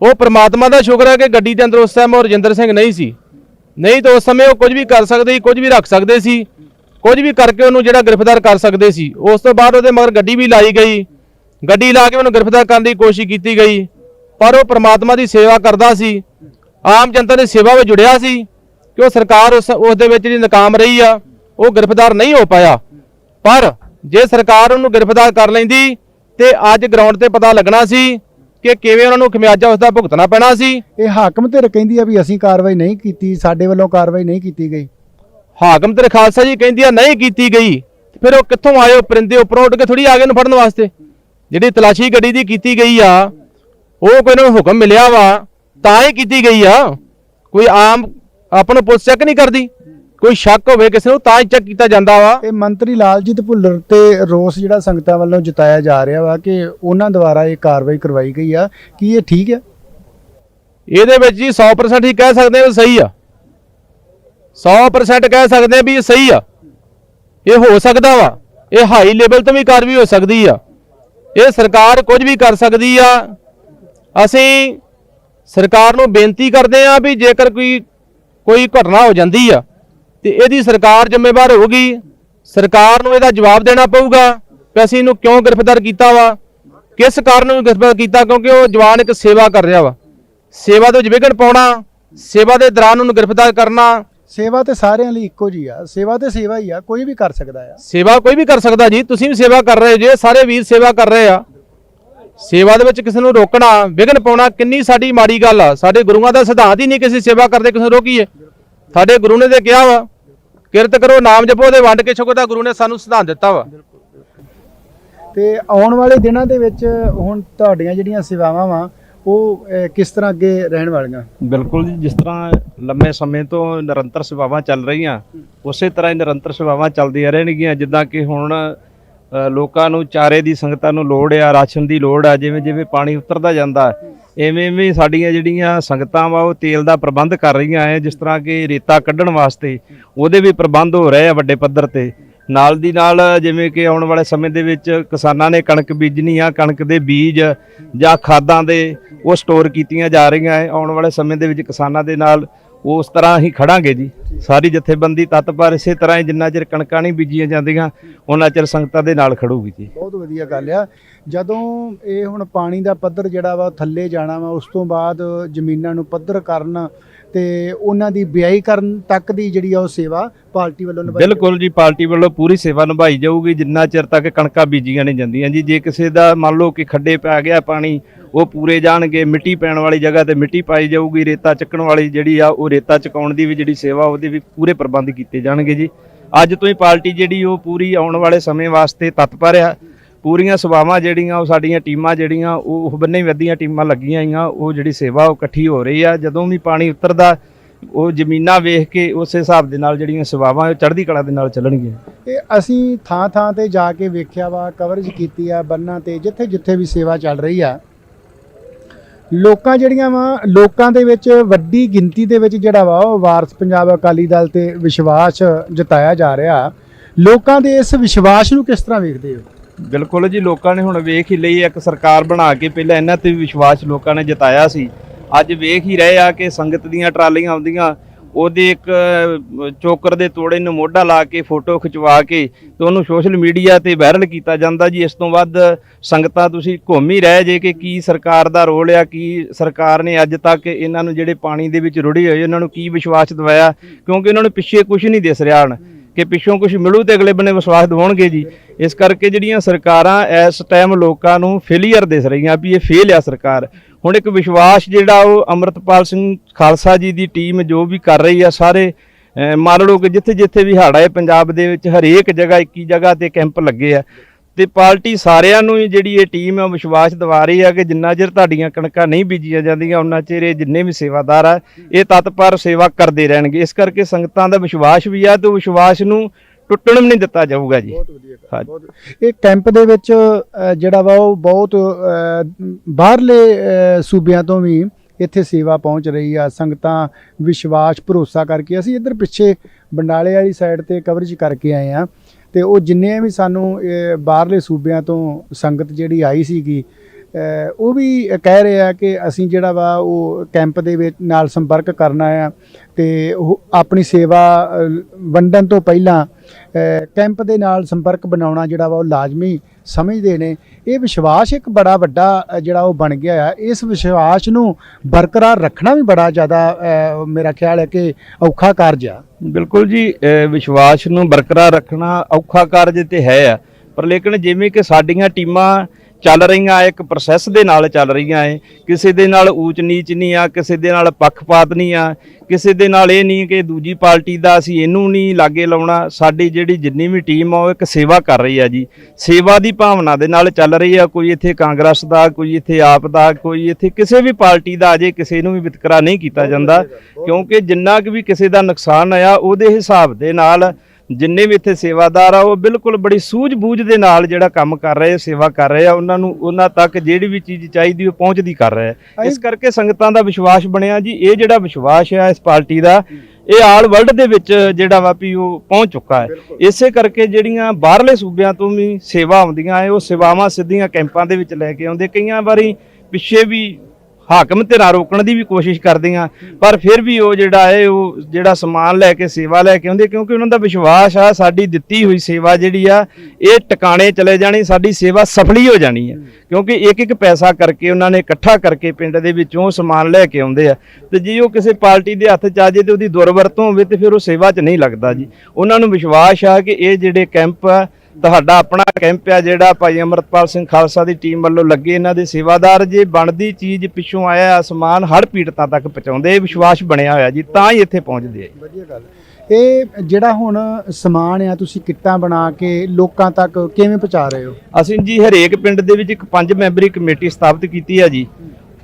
ਉਹ ਪ੍ਰਮਾਤਮਾ ਦਾ ਸ਼ੁਕਰ ਹੈ ਕਿ ਗੱਡੀ ਦੇ ਅੰਦਰ ਉਸ ਟਾਈਮ ਉਹ ਰਜਿੰਦਰ ਸਿੰਘ ਨਹੀਂ ਸੀ। ਨਹੀਂ ਤਾਂ ਉਸ ਸਮੇਂ ਉਹ ਕੁਝ ਵੀ ਕਰ ਸਕਦੇ ਸੀ, ਕੁਝ ਵੀ ਰੱਖ ਸਕਦੇ ਸੀ, ਕੁਝ ਵੀ ਕਰਕੇ ਉਹਨੂੰ ਜਿਹੜਾ ਗ੍ਰਿਫਤਾਰ ਕਰ ਸਕਦੇ ਸੀ। ਉਸ ਤੋਂ ਬਾਅਦ ਉਹਦੇ ਮਗਰ ਗੱਡੀ ਵੀ ਲਾਈ ਗਈ। ਗੱਡੀ ਲਾ ਕੇ ਉਹਨੂੰ ਗ੍ਰਿਫਤਾਰ ਕਰਨ ਦੀ ਕੋਸ਼ਿਸ਼ ਕੀਤੀ ਗਈ। ਪਰ ਉਹ ਪ੍ਰਮਾਤਮਾ ਦੀ ਸੇਵਾ ਕਰਦਾ ਸੀ। ਆਮ ਜਨਤਾ ਦੀ ਸੇਵਾ ਵਿੱਚ ਜੁੜਿਆ ਸੀ ਕਿ ਉਹ ਸਰਕਾਰ ਉਸ ਉਸ ਦੇ ਵਿੱਚ ਜਿਹੜੀ ਨਾਕਾਮ ਰਹੀ ਆ ਉਹ ਗ੍ਰਿਫਤਾਰ ਨਹੀਂ ਹੋ ਪਾਇਆ। ਪਰ ਜੇ ਸਰਕਾਰ ਉਹਨੂੰ ਗ੍ਰਿਫਤਾਰ ਕਰ ਲੈਂਦੀ ਤੇ ਅੱਜ ਗਰਾਊਂਡ ਤੇ ਪਤਾ ਲੱਗਣਾ ਸੀ ਕਿ ਕਿਵੇਂ ਉਹਨਾਂ ਨੂੰ ਖਮਿਆਜਾ ਉਸ ਦਾ ਭੁਗਤਣਾ ਪੈਣਾ ਸੀ। ਇਹ ਹਾਕਮ ਧਿਰ ਕਹਿੰਦੀ ਆ ਵੀ ਅਸੀਂ ਕਾਰਵਾਈ ਨਹੀਂ ਕੀਤੀ ਸਾਡੇ ਵੱਲੋਂ ਕਾਰਵਾਈ ਨਹੀਂ ਕੀਤੀ ਗਈ। ਹਾਕਮ ਤੇ ਖਾਲਸਾ ਜੀ ਕਹਿੰਦੀ ਆ ਨਹੀਂ ਕੀਤੀ ਗਈ। ਫਿਰ ਉਹ ਕਿੱਥੋਂ ਆਏ ਉਹ ਪਰਿੰਦੇ ਉੱਪਰੋਂ ਉੱਡ ਕੇ ਥੋੜੀ ਆ ਗਏ ਨੂੰ ਫੜਨ ਵਾਸਤੇ? ਜਿਹੜੀ ਤਲਾਸ਼ੀ ਗੱਡੀ ਦੀ ਕੀਤੀ ਗਈ ਆ ਉਹ ਕੋਈ ਨੂੰ ਹੁਕਮ ਮਿਲਿਆ ਵਾ ਤਾਂ ਹੀ ਕੀਤੀ ਗਈ ਆ। ਕੋਈ ਆਮ ਆਪਾਂ ਨੂੰ ਪੁਲਿਸ ਚੈੱਕ ਨਹੀਂ ਕਰਦੀ। ਕੋਈ ਸ਼ੱਕ ਹੋਵੇ ਕਿਸੇ ਨੂੰ ਤਾਂ ਹੀ ਚੈੱਕ ਕੀਤਾ ਜਾਂਦਾ ਵਾ। ਇਹ ਮੰਤਰੀ ਲਾਲਜੀਤ ਭੁੱਲਰ ਤੇ ਰੋਸ ਜਿਹੜਾ ਸੰਗਤਾਂ ਵੱਲੋਂ ਜਤਾਇਆ ਜਾ ਰਿਹਾ ਵਾ ਕਿ ਉਹਨਾਂ ਦੁਆਰਾ ਇਹ ਕਾਰਵਾਈ ਕਰਵਾਈ ਗਈ ਆ। ਕੀ ਇਹ ਠੀਕ ਹੈ ਇਹਦੇ ਵਿੱਚ ਜੀ 100% ਹੀ ਕਹਿ ਸਕਦੇ ਵੀ ਸਹੀ ਆ। 100% ਕਹਿ ਸਕਦੇ ਹਾਂ ਵੀ ਇਹ ਸਹੀ ਆ। ਇਹ ਹੋ ਸਕਦਾ ਵਾ। ਇਹ ਹਾਈ ਲੈਵਲ ਤੋਂ ਵੀ ਕਾਰਵਾਈ ਹੋ ਸਕਦੀ ਆ। ਇਹ ਸਰਕਾਰ ਕੁਝ ਵੀ ਕਰ ਸਕਦੀ ਆ। ਅਸੀਂ ਸਰਕਾਰ ਨੂੰ ਬੇਨਤੀ ਕਰਦੇ ਆ ਵੀ ਜੇਕਰ ਕੋਈ ਕੋਈ ਘਟਨਾ ਹੋ ਜਾਂਦੀ ਆ ਤੇ ਇਹਦੀ ਸਰਕਾਰ ਜ਼ਿੰਮੇਵਾਰ ਹੋਊਗੀ। ਸਰਕਾਰ ਨੂੰ ਇਹਦਾ ਜਵਾਬ ਦੇਣਾ ਪਊਗਾ ਕਿ ਅਸੀਂ ਇਹਨੂੰ ਕਿਉਂ ਗ੍ਰਿਫਤਾਰ ਕੀਤਾ ਵਾ? ਕਿਸ ਕਾਰਨ ਨੂੰ ਗ੍ਰਿਫਤਾਰ ਕੀਤਾ? ਕਿਉਂਕਿ ਉਹ ਜਵਾਨ ਇੱਕ ਸੇਵਾ ਕਰ ਰਿਹਾ ਵਾ। ਸੇਵਾ ਦੇ ਵਿੱਚ ਵਿਘਨ ਪਾਉਣਾ ਸੇਵਾ ਦੇ ਦੌਰਾਨ ਉਹਨੂੰ ਗ੍ਰਿਫਤਾਰ ਕਰਨਾ। ਸੇਵਾ ਤੇ ਸਾਰਿਆਂ ਲਈ ਇੱਕੋ ਜੀ ਆ। ਸੇਵਾ ਤੇ ਸੇਵਾ ਹੀ ਆ ਕੋਈ ਵੀ ਕਰ ਸਕਦਾ ਆ। ਸੇਵਾ ਕੋਈ ਵੀ ਕਰ ਸਕਦਾ ਜੀ। ਤੁਸੀਂ ਵੀ ਸੇਵਾ ਕਰ ਰਹੇ ਜੇ ਸਾਰੇ ਵੀਰ ਸੇਵਾ ਕਰ ਰਹੇ ਆ। ਸੇਵਾ ਦੇ ਵਿੱਚ ਕਿਸੇ ਨੂੰ ਰੋਕਣਾ ਵਿਘਨ ਪਾਉਣਾ ਕਿੰਨੀ ਸਾਡੀ ਮਾੜੀ ਗੱਲ ਆ। ਸਾਡੇ ਗੁਰੂਆਂ ਦਾ ਸਿਧਾਂਤ ਹੀ ਨਹੀਂ ਕਿਸੇ ਸੇਵਾ ਕਰਦੇ ਕਿਸੇ ਨੂੰ ਰੋਕੀਏ। ਸਾਡੇ ਗੁਰੂ ਨੇ ਤੇ ਕਿਹਾ ਵਾ ਕਿਰਤ ਕਰੋ ਨਾਮ ਜਪੋ ਤੇ ਵੰਡ ਕੇ ਛਕੋ ਤਾਂ ਗੁਰੂ ਨੇ ਸਾਨੂੰ ਸਿਧਾਂਤ ਦਿੱਤਾ ਵਾ। ਤੇ ਆਉਣ ਵਾਲੇ ਦਿਨਾਂ ਦੇ ਵਿੱਚ ਹੁਣ ਤੁਹਾਡੀਆਂ ਜਿਹੜੀਆਂ ਸੇਵਾਵਾਂ ਵਾ ਉਹ ਕਿਸ ਤਰ੍ਹਾਂ ਅੱਗੇ ਰਹਿਣ ਵਾਲੀਆਂ? ਬਿਲਕੁਲ ਜੀ ਜਿਸ ਤਰ੍ਹਾਂ ਲੰਮੇ ਸਮੇਂ ਤੋਂ ਨਿਰੰਤਰ ਸੇਵਾਵਾਂ ਚੱਲ ਰਹੀਆਂ ਉਸੇ ਤਰ੍ਹਾਂ ਹੀ ਨਿਰੰਤਰ ਸੇਵਾਵਾਂ ਚੱਲਦੀਆਂ ਰਹਿਣਗੀਆਂ ਜਿੱਦਾਂ ਕਿ ਹੁਣ ਲੋਕਾਂ ਨੂੰ, ਚਾਰੇ ਦੀ ਸੰਗਤਾਂ ਨੂੰ ਲੋੜ ਆ, ਰਾਸ਼ਨ ਦੀ ਲੋੜ ਆ, ਜਿਵੇਂ ਜਿਵੇਂ ਪਾਣੀ ਉਤਰਦਾ ਜਾਂਦਾ, ਐਵੇਂ ਐਵੇਂ ਸਾਡੀਆਂ ਜਿਹੜੀਆਂ ਸੰਗਤਾਂ ਵਾ, ਉਹ ਤੇਲ ਦਾ ਪ੍ਰਬੰਧ ਕਰ ਰਹੀਆਂ ਐ, ਜਿਸ ਤਰ੍ਹਾਂ ਕਿ ਰੇਤਾ ਕੱਢਣ ਵਾਸਤੇ, ਉਹਦੇ ਵੀ ਪ੍ਰਬੰਧ ਹੋ ਰਹੇ ਆ ਵੱਡੇ ਪੱਧਰ ਤੇ। ਨਾਲ ਦੀ ਨਾਲ ਜਿਵੇਂ ਕਿ ਆਉਣ ਵਾਲੇ ਸਮੇਂ ਦੇ ਵਿੱਚ ਕਿਸਾਨਾਂ ਨੇ ਕਣਕ ਬੀਜਣੀ ਆ, ਕਣਕ ਦੇ ਬੀਜ ਜਾਂ ਖਾਦਾਂ ਦੇ ਉਹ ਸਟੋਰ ਕੀਤੀਆਂ ਜਾ ਰਹੀਆਂ ਐ। ਆਉਣ ਵਾਲੇ ਸਮੇਂ ਦੇ ਵਿੱਚ ਕਿਸਾਨਾਂ ਦੇ ਨਾਲ ਉਸ ਤਰ੍ਹਾਂ ਹੀ ਖੜਾਂਗੇ ਜੀ। ਸਾਰੀ ਜਥੇਬੰਦੀ ਤਤਪਰ ਇਸੇ ਤਰ੍ਹਾਂ ਹੀ ਜਿੰਨਾ ਚਿਰ ਕਣਕਾਂ ਨਹੀਂ ਬੀਜੀਆਂ ਜਾਂਦੀਆਂ, ਉਹਨਾਂ ਚਿਰ ਸੰਗਤਾਂ ਦੇ ਨਾਲ ਖੜੂਗੀ ਜੀ। ਬਹੁਤ ਵਧੀਆ ਗੱਲ ਆ। ਜਦੋਂ ਇਹ ਹੁਣ ਪਾਣੀ ਦਾ ਪੱਧਰ ਜਿਹੜਾ ਵਾ, ਥੱਲੇ ਜਾਣਾ ਵਾ, ਉਸ ਤੋਂ ਬਾਅਦ ਜ਼ਮੀਨਾਂ ਨੂੰ ਪੱਧਰ ਕਰਨ ਤੇ ਉਹਨਾਂ ਦੀ ਵਿਆਹੀ ਕਰਨ ਤੱਕ ਦੀ ਜਿਹੜੀ ਆ ਉਹ ਸੇਵਾ ਪਾਰਟੀ ਵੱਲੋਂ ਨਿਭਾਈ ਬਿਲਕੁਲ ਜੀ, ਪਾਰਟੀ ਵੱਲੋਂ ਪੂਰੀ ਸੇਵਾ ਨਿਭਾਈ ਜਾਊਗੀ। ਜਿੰਨਾ ਚਿਰ ਤੱਕ ਕਣਕਾਂ ਬੀਜੀਆਂ ਨਹੀਂ ਜਾਂਦੀਆਂ ਜੀ, ਜੇ ਕਿਸੇ ਦਾ ਮੰਨ ਲਓ ਕਿ ਖੱਡੇ ਪੈ ਗਿਆ ਪਾਣੀ, ਉਹ ਪੂਰੇ ਜਾਣਗੇ, ਮਿੱਟੀ ਪੈਣ ਵਾਲੀ ਜਗ੍ਹਾ ਤੇ ਮਿੱਟੀ ਪਾਈ ਜਾਊਗੀ, ਰੇਤਾ ਚੱਕਣ ਵਾਲੀ ਜਿਹੜੀ ਆ, ਉਹ ਰੇਤਾ ਚਕਾਉਣ ਦੀ ਵੀ ਜਿਹੜੀ ਸੇਵਾ, ਉਹਦੇ ਵੀ ਪੂਰੇ ਪ੍ਰਬੰਧ ਕੀਤੇ ਜਾਣਗੇ ਜੀ। ਅੱਜ ਤੋਂ ਹੀ ਪਾਰਟੀ ਜਿਹੜੀ, ਉਹ ਪੂਰੀ ਆਉਣ ਵਾਲੇ ਸਮੇਂ ਵਾਸਤੇ ਤਤਪਰ ਆ। ਪੂਰੀਆਂ ਸੇਵਾਵਾਂ ਜਿਹੜੀਆਂ, ਉਹ ਸਾਡੀਆਂ ਟੀਮਾਂ ਜਿਹੜੀਆਂ, ਉਹ ਬੰਨੇ ਵਧੀਆਂ ਟੀਮਾਂ ਲੱਗੀਆਂ ਆਈਆਂ ਉਹ ਜਿਹੜੀ ਸੇਵਾ ਉਹ ਇਕੱਠੀ ਹੋ ਰਹੀ ਆ। ਜਦੋਂ ਵੀ ਪਾਣੀ ਉਤਰਦਾ, ਉਹ ਜ਼ਮੀਨਾਂ ਵੇਖ ਕੇ ਉਸੇ ਹਿਸਾਬ ਦੇ ਨਾਲ ਜਿਹੜੀਆਂ ਸੇਵਾਵਾਂ, ਉਹ ਚੜ੍ਹਦੀ ਕਲਾ ਦੇ ਨਾਲ ਚੱਲਣਗੀਆਂ। ਇਹ ਅਸੀਂ ਥਾਂ ਥਾਂ ਤੇ ਜਾ ਕੇ ਵੇਖਿਆ ਵਾ ਕਵਰੇਜ ਕੀਤੀ ਆ ਬੰਨਾਂ ਤੇ ਜਿੱਥੇ ਜਿੱਥੇ ਵੀ ਸੇਵਾ ਚੱਲ ਰਹੀ ਆ। ਲੋਕਾਂ ਜਿਹੜੀਆਂ ਵਾ, ਲੋਕਾਂ ਦੇ ਵਿੱਚ ਵੱਡੀ ਗਿਣਤੀ ਦੇ ਵਿੱਚ ਜਿਹੜਾ ਵਾ, ਉਹ ਵਾਰਸ ਪੰਜਾਬ ਅਕਾਲੀ ਦਲ ਤੇ ਵਿਸ਼ਵਾਸ ਜਤਾਇਆ ਜਾ ਰਿਹਾ। ਲੋਕਾਂ ਦੇ ਇਸ ਵਿਸ਼ਵਾਸ ਨੂੰ ਕਿਸ ਤਰ੍ਹਾਂ ਵੇਖਦੇ ਹੋ? ਬਿਲਕੁਲ ਜੀ, ਲੋਕਾਂ ਨੇ ਹੁਣ ਵੇਖ ਹੀ ਲਈ, ਇੱਕ ਸਰਕਾਰ ਬਣਾ ਕੇ ਪਹਿਲਾਂ ਇਹਨਾਂ ਤੇ ਵੀ ਵਿਸ਼ਵਾਸ ਲੋਕਾਂ ਨੇ ਜਤਾਇਆ ਸੀ। ਅੱਜ ਵੇਖ ਹੀ ਰਹੇ ਆ ਕਿ ਸੰਗਤ ਦੀਆਂ ਟਰਾਲੀਆਂ ਆਉਂਦੀਆਂ, ਉਹਦੇ ਇੱਕ ਚੋਕਰ ਦੇ ਤੋੜੇ ਨੂੰ ਮੋਢਾ ਲਾ ਕੇ ਫੋਟੋ ਖਿਚਵਾ ਕੇ ਤੇ ਉਹਨੂੰ ਸੋਸ਼ਲ ਮੀਡੀਆ ਤੇ ਵਾਇਰਲ ਕੀਤਾ ਜਾਂਦਾ ਜੀ। ਇਸ ਤੋਂ ਵੱਧ ਸੰਗਤਾਂ ਤੁਸੀਂ ਘੁੰਮ ਹੀ ਰਹੇ ਜੇ ਕਿ ਕੀ ਸਰਕਾਰ ਦਾ ਰੋਲ ਆ, ਕੀ ਸਰਕਾਰ ਨੇ ਅੱਜ ਤੱਕ ਇਹਨਾਂ ਨੂੰ ਜਿਹੜੇ ਪਾਣੀ ਦੇ ਵਿੱਚ ਰੁੜੇ ਹੋਏ, ਉਹਨਾਂ ਨੂੰ ਕੀ ਵਿਸ਼ਵਾਸ ਦਿਵਾਇਆ, ਕਿਉਂਕਿ ਉਹਨਾਂ ਨੂੰ ਪਿੱਛੇ ਕੁਝ ਨਹੀਂ ਦਿਸ ਰਿਹਾ ਹਨ ਕਿ ਪਿੱਛੋਂ ਕੁਝ ਮਿਲੂ ਤੇ ਅਗਲੇ ਬੰਨੇ ਵਿਸ਼ਵਾਸ ਦਿਵਾਉਣਗੇ ਜੀ। ਇਸ ਕਰਕੇ ਜਿਹੜੀਆਂ ਸਰਕਾਰਾਂ ਇਸ ਟਾਈਮ ਲੋਕਾਂ ਨੂੰ ਫੇਲੀਅਰ ਦਿਸ ਰਹੀਆਂ ਵੀ ਇਹ ਫੇਲ ਆ ਸਰਕਾਰ। ਹੁਣ ਇੱਕ ਵਿਸ਼ਵਾਸ ਜਿਹੜਾ ਉਹ ਅਮਰਤਪਾਲ ਸਿੰਘ ਖਾਲਸਾ ਜੀ ਦੀ ਟੀਮ ਜੋ ਵੀ ਕਰ ਰਹੀ ਆ ਸਾਰੇ, ਅਹ ਮੰਨ ਲਓ ਕਿ ਜਿੱਥੇ ਜਿੱਥੇ ਵੀ ਹਾੜਾ ਹੈ ਪੰਜਾਬ ਦੇ ਵਿੱਚ ਹਰੇਕ ਜਗ੍ਹਾ 21 ਜਗ੍ਹਾ ਤੇ ਕੈਂਪ ਲੱਗੇ ਆ। ਤੇ ਪਾਰਟੀ ਸਾਰਿਆਂ ਨੂੰ ਹੀ ਜਿਹੜੀ ਇਹ ਟੀਮ ਆ ਵਿਸ਼ਵਾਸ ਦਿਵਾ ਰਹੀ ਆ ਕਿ ਜਿੰਨਾ ਚਿਰ ਤੁਹਾਡੀਆਂ ਕਣਕਾਂ ਨਹੀਂ ਬੀਜੀਆਂ ਜਾਂਦੀਆਂ ਉਹਨਾਂ ਚਿਰ ਇਹ ਜਿੰਨੇ ਵੀ ਸੇਵਾਦਾਰ ਆ ਇਹ ਤਤਪਰ ਸੇਵਾ ਕਰਦੇ ਰਹਿਣਗੇ। ਇਸ ਕਰਕੇ ਸੰਗਤਾਂ ਦਾ ਵਿਸ਼ਵਾਸ ਵੀ ਆ ਤੇ ਵਿਸ਼ਵਾਸ ਨੂੰ ਟੁੱਟਣ ਵੀ ਨਹੀਂ ਦਿੱਤਾ ਜਾਊਗਾ ਜੀ। ਇਹ ਕੈਂਪ ਦੇ ਵਿੱਚ ਜਿਹੜਾ ਵਾ ਉਹ ਬਹੁਤ ਬਾਹਰਲੇ ਸੂਬਿਆਂ ਤੋਂ ਵੀ ਇੱਥੇ ਸੇਵਾ ਪਹੁੰਚ ਰਹੀ ਆ। ਸੰਗਤਾਂ ਵਿਸ਼ਵਾਸ ਭਰੋਸਾ ਕਰਕੇ ਅਸੀਂ ਇੱਧਰ ਪਿੱਛੇ ਬੰਡਾਲੇ ਵਾਲੀ ਸਾਈਡ ਤੇ ਕਵਰੇਜ ਕਰਕੇ ਆਏ ਆ। ਤੇ ਉਹ ਜਿੰਨੇ ਵੀ ਸਾਨੂੰ ਬਾਹਰਲੇ ਸੂਬਿਆਂ ਤੋਂ ਸੰਗਤ ਜਿਹੜੀ ਆਈ ਸੀਗੀ ਉਹ ਵੀ ਕਹਿ ਰਹੇ ਆ ਕਿ ਅਸੀਂ ਜਿਹੜਾ ਵਾ ਉਹ ਕੈਂਪ ਦੇ ਵਿੱਚ ਨਾਲ ਸੰਪਰਕ ਕਰਨਾ ਆ ਤੇ ਉਹ ਆਪਣੀ ਸੇਵਾ ਵੰਡਣ ਤੋਂ ਪਹਿਲਾਂ ਕੈਂਪ ਦੇ ਨਾਲ ਸੰਪਰਕ ਬਣਾਉਣਾ ਜਿਹੜਾ ਵਾ ਉਹ ਲਾਜ਼ਮੀ ਸਮਝਦੇ ਨੇ। ਇਹ ਵਿਸ਼ਵਾਸ ਇੱਕ ਬੜਾ ਵੱਡਾ ਜਿਹੜਾ ਉਹ ਬਣ ਗਿਆ ਆ। ਇਸ ਵਿਸ਼ਵਾਸ ਨੂੰ ਬਰਕਰਾਰ ਰੱਖਣਾ ਵੀ ਬੜਾ ਜ਼ਿਆਦਾ ਮੇਰਾ ਖਿਆਲ ਹੈ ਕਿ ਔਖਾ ਕਾਰਜ ਆ। ਬਿਲਕੁਲ ਜੀ ਵਿਸ਼ਵਾਸ ਨੂੰ ਬਰਕਰਾਰ ਰੱਖਣਾ ਔਖਾ ਕਾਰਜ ਤੇ ਹੈ ਆ। ਪਰ ਲੇਕਿਨ ਜਿਵੇਂ ਕਿ ਸਾਡੀਆਂ ਟੀਮਾਂ ਚੱਲ ਰਹੀਆਂ, ਇੱਕ ਪ੍ਰੋਸੈਸ ਦੇ ਨਾਲ ਚੱਲ ਰਹੀਆਂ ਏ ਕਿਸੇ ਦੇ ਨਾਲ ਊਚ ਨੀਚ ਨਹੀਂ ਆ, ਕਿਸੇ ਦੇ ਨਾਲ ਪੱਖਪਾਤ ਨਹੀਂ ਆ, ਕਿਸੇ ਦੇ ਨਾਲ ਇਹ ਨਹੀਂ ਕਿ ਦੂਜੀ ਪਾਰਟੀ ਦਾ ਅਸੀਂ ਇਹਨੂੰ ਨਹੀਂ ਲਾਗੇ ਲਾਉਣਾ। ਸਾਡੀ ਜਿਹੜੀ ਜਿੰਨੀ ਵੀ ਟੀਮ ਆ, ਉਹ ਇੱਕ ਸੇਵਾ ਕਰ ਰਹੀ ਆ ਜੀ। ਸੇਵਾ ਦੀ ਭਾਵਨਾ ਦੇ ਨਾਲ ਚੱਲ ਰਹੀ ਆ। ਕੋਈ ਇੱਥੇ ਕਾਂਗਰਸ ਦਾ, ਕੋਈ ਇੱਥੇ ਆਪ ਦਾ, ਕੋਈ ਇੱਥੇ ਕਿਸੇ ਵੀ ਪਾਰਟੀ ਦਾ ਅਜੇ ਕਿਸੇ ਨੂੰ ਵੀ ਵਿਤਕਰਾ ਨਹੀਂ ਕੀਤਾ ਜਾਂਦਾ। ਕਿਉਂਕਿ ਜਿੰਨਾ ਕੁ ਵੀ ਕਿਸੇ ਦਾ ਨੁਕਸਾਨ ਆਇਆ, ਉਹਦੇ ਹਿਸਾਬ ਦੇ ਨਾਲ ਜਿੰਨੇ ਵੀ ਇੱਥੇ ਸੇਵਾਦਾਰ ਆ ਉਹ ਬਿਲਕੁਲ ਬੜੀ ਸੂਝ-ਬੂਝ ਦੇ ਨਾਲ ਜਿਹੜਾ ਕੰਮ ਕਰ ਰਹੇ ਸੇਵਾ ਕਰ ਰਹੇ ਆ ਉਹਨਾਂ ਨੂੰ ਉਹਨਾਂ ਤੱਕ ਜਿਹੜੀ ਵੀ ਚੀਜ਼ ਚਾਹੀਦੀ ਉਹ ਪਹੁੰਚਦੀ ਕਰ ਰਹੇ ਆ। ਇਸ ਕਰਕੇ ਸੰਗਤਾਂ ਦਾ ਵਿਸ਼ਵਾਸ ਬਣਿਆ ਜੀ ਇਹ ਜਿਹੜਾ ਵਿਸ਼ਵਾਸ ਆ ਇਸ ਪਾਰਟੀ ਦਾ ਇਹ ਆਲ ਵਰਲਡ ਦੇ ਵਿੱਚ ਜਿਹੜਾ ਵਾ ਵੀ ਉਹ ਪਹੁੰਚ ਚੁੱਕਾ ਹੈ। ਇਸੇ ਕਰਕੇ ਜਿਹੜੀਆਂ ਬਾਹਰਲੇ ਸੂਬਿਆਂ ਤੋਂ ਵੀ ਸੇਵਾ ਆਉਂਦੀਆਂ ਹੈ ਉਹ ਸੇਵਾਵਾਂ ਸਿੱਧੀਆਂ ਕੈਂਪਾਂ ਦੇ ਵਿੱਚ ਲੈ ਕੇ ਆਉਂਦੇ। ਕਈਆਂ ਵਾਰੀ ਪਿੱਛੇ ਵੀ ਹਾਕਮ ਧਿਰਾਂ ਰੋਕਣ ਦੀ ਵੀ ਕੋਸ਼ਿਸ਼ ਕਰਦੇ ਕਰਦੀਆਂ, ਪਰ ਫਿਰ ਵੀ ਉਹ ਜਿਹੜਾ ਹੈ, ਉਹ ਜਿਹੜਾ ਸਮਾਨ ਲੈ ਕੇ, ਸੇਵਾ ਲੈ ਕੇ ਆਉਂਦੇ, ਕਿਉਂਕਿ ਉਹਨਾਂ ਦਾ ਵਿਸ਼ਵਾਸ ਆ, ਸਾਡੀ ਦਿੱਤੀ ਹੋਈ ਸੇਵਾ ਜਿਹੜੀ ਆ, ਇਹ ਟਿਕਾਣੇ ਚਲੇ ਜਾਣੀ, ਸਾਡੀ ਸੇਵਾ ਸਫਲੀ ਹੋ ਜਾਣੀ ਆ। ਕਿਉਂਕਿ ਇੱਕ ਇੱਕ ਪੈਸਾ ਕਰਕੇ ਉਹਨਾਂ ਨੇ ਇਕੱਠਾ ਕਰਕੇ ਪਿੰਡ ਦੇ ਵਿੱਚੋਂ ਸਮਾਨ ਲੈ ਕੇ ਆਉਂਦੇ ਆ। ਤੇ ਜੇ ਉਹ ਕਿਸੇ ਪਾਰਟੀ ਦੇ ਹੱਥ ਚ ਆ ਜੇ ਤੇ ਉਹਦੀ ਦੁਰਵਰਤੋਂ ਹੋਵੇ, ਤੇ ਫਿਰ ਉਹ ਸੇਵਾ 'ਚ ਨਹੀਂ ਲੱਗਦਾ ਜੀ। ਉਹਨਾਂ ਨੂੰ ਵਿਸ਼ਵਾਸ ਆ ਕਿ ਇਹ ਜਿਹੜੇ ਕੈਂਪ ਆ ਤੁਹਾਡਾ ਆਪਣਾ ਕੈਂਪ ਆ ਜਿਹੜਾ ਭਾਈ ਅਮਰਤਪਾਲ ਸਿੰਘ ਖਾਲਸਾ ਦੀ ਟੀਮ ਵੱਲੋਂ ਲੱਗੇ ਇਹਨਾਂ ਦੇ ਸੇਵਾਦਾਰ। ਜੇ ਬਣਦੀ ਚੀਜ਼ ਪਿੱਛੋਂ ਆਇਆ ਸਮਾਨ ਹੜ ਪੀੜਤਾਂ ਤੱਕ ਪਹੁੰਚਾਉਂਦੇ ਇਹ ਵਿਸ਼ਵਾਸ ਬਣਿਆ ਹੋਇਆ ਜੀ ਤਾਂ ਹੀ ਇੱਥੇ ਪਹੁੰਚਦੇ ਆ ਵਧੀਆ ਗੱਲ। ਇਹ ਜਿਹੜਾ ਹੁਣ ਸਮਾਨ ਆ ਤੁਸੀਂ ਕਿੱਟਾਂ ਬਣਾ ਕੇ ਲੋਕਾਂ ਤੱਕ ਕਿਵੇਂ ਪਹੁੰਚਾ ਰਹੇ ਹੋ? ਅਸੀਂ ਜੀ ਹਰੇਕ ਪਿੰਡ ਦੇ ਵਿੱਚ ਇੱਕ ਪੰਜ ਮੈਂਬਰੀ ਕਮੇਟੀ ਸਥਾਪਿਤ ਕੀਤੀ ਹੈ ਜੀ।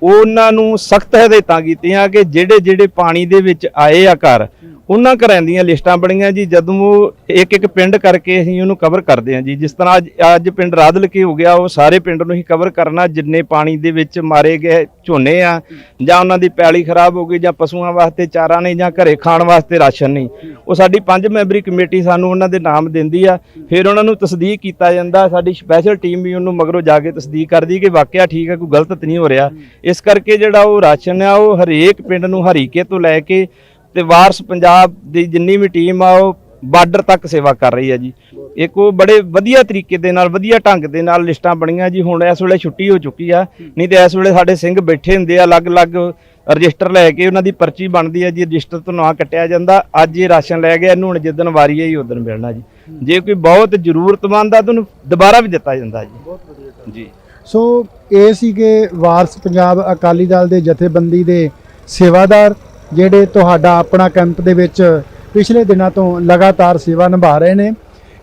ਉਹਨਾਂ ਨੂੰ ਸਖਤ ਹਦਾਇਤਾਂ ਕੀਤੀਆਂ ਕਿ ਜਿਹੜੇ ਜਿਹੜੇ ਪਾਣੀ ਦੇ ਵਿੱਚ ਆਏ ਆ ਘਰ, ਉਹਨਾਂ ਘਰਾਂ ਦੀਆਂ ਲਿਸਟਾਂ ਬਣੀਆਂ ਜੀ, ਜਦੋਂ ਉਹ ਇੱਕ ਇੱਕ ਪਿੰਡ ਕਰਕੇ ਅਸੀਂ ਉਹਨੂੰ ਕਵਰ ਕਰਦੇ ਹਾਂ ਜੀ। ਜਿਸ ਤਰ੍ਹਾਂ ਅੱਜ ਅੱਜ ਪਿੰਡ ਰਾਦਲਕੇ ਹੋ ਗਿਆ, ਉਹ ਸਾਰੇ ਪਿੰਡ ਨੂੰ ਹੀ ਕਵਰ ਕਰਨਾ, ਜਿੰਨੇ ਪਾਣੀ ਦੇ ਵਿੱਚ ਮਾਰੇ ਗਏ ਝੋਨੇ ਆ, ਜਾਂ ਉਹਨਾਂ ਦੀ ਪੈਲੀ ਖਰਾਬ ਹੋ ਗਈ, ਜਾਂ ਪਸ਼ੂਆਂ ਵਾਸਤੇ ਚਾਰਾ ਨਹੀਂ, ਜਾਂ ਘਰੇ ਖਾਣ ਵਾਸਤੇ ਰਾਸ਼ਨ ਨਹੀਂ। ਉਹ ਸਾਡੀ ਪੰਜ ਮੈਂਬਰੀ ਕਮੇਟੀ ਸਾਨੂੰ ਉਹਨਾਂ ਦੇ ਨਾਮ ਦਿੰਦੀ ਆ, ਫਿਰ ਉਹਨਾਂ ਨੂੰ ਤਸਦੀਕ ਕੀਤਾ ਜਾਂਦਾ। ਸਾਡੀ ਸਪੈਸ਼ਲ ਟੀਮ ਵੀ ਉਹਨੂੰ ਮਗਰੋਂ ਜਾ ਕੇ ਤਸਦੀਕ ਕਰਦੀ ਕਿ ਵਾਕਿਆ ਠੀਕ ਹੈ ਕੋਈ ਗਲਤ ਨਹੀਂ ਹੋ ਰਿਹਾ। ਇਸ ਕਰਕੇ ਜਿਹੜਾ ਉਹ ਰਾਸ਼ਨ ਆ, ਉਹ ਹਰੇਕ ਪਿੰਡ ਨੂੰ ਹਰੀਕੇ ਤੋਂ ਲੈ ਕੇ ਤੇ ਵਾਰਸ ਪੰਜਾਬ ਦੀ ਜਿੰਨੀ ਵੀ ਟੀਮ ਆ, ਉਹ ਬਾਰਡਰ ਤੱਕ ਸੇਵਾ ਕਰ ਰਹੀ ਹੈ ਜੀ। ਇੱਕ ਉਹ ਬੜੇ ਵਧੀਆ ਤਰੀਕੇ ਦੇ ਨਾਲ, ਵਧੀਆ ਢੰਗ ਦੇ ਨਾਲ ਲਿਸਟਾਂ ਬਣੀਆਂ ਜੀ। ਹੁਣ ਇਸ ਵੇਲੇ ਛੁੱਟੀ ਹੋ ਚੁੱਕੀ ਆ, ਨਹੀਂ ਤੇ ਇਸ ਵੇਲੇ ਸਾਡੇ ਸਿੰਘ ਬੈਠੇ ਹੁੰਦੇ ਆ, ਅਲੱਗ-ਅਲੱਗ ਰਜਿਸਟਰ ਲੈ ਕੇ ਉਹਨਾਂ ਦੀ ਪਰਚੀ ਬਣਦੀ ਹੈ ਜੀ, ਰਜਿਸਟਰ ਤੋਂ ਨਾਂ ਕੱਟਿਆ ਜਾਂਦਾ। ਅੱਜ ਇਹ ਰਾਸ਼ਨ ਲੈ ਗਿਆ, ਇਹਨੂੰ ਹੁਣ ਜਿੱਦਣ ਵਾਰੀ ਹੈ ਹੀ ਉਦੋਂ ਮਿਲਣਾ ਜੀ। ਜੇ ਕੋਈ ਬਹੁਤ ਜ਼ਰੂਰਤਮੰਦ ਆ, ਤਾਂ ਉਹਨੂੰ ਦੁਬਾਰਾ ਵੀ ਦਿੱਤਾ ਜਾਂਦਾ ਜੀ। ਬਹੁਤ ਜੀ। ਸੋ ਇਹ ਸੀਗੇ ਵਾਰਸ ਪੰਜਾਬ ਅਕਾਲੀ ਦਲ ਦੇ ਜਥੇਬੰਦੀ ਦੇ ਸੇਵਾਦਾਰ, ਜਿਹੜੇ ਤੁਹਾਡਾ ਆਪਣਾ ਕੈਂਪ ਦੇ ਵਿੱਚ ਪਿਛਲੇ ਦਿਨਾਂ ਤੋਂ ਲਗਾਤਾਰ ਸੇਵਾ ਨਿਭਾ ਰਹੇ ਨੇ।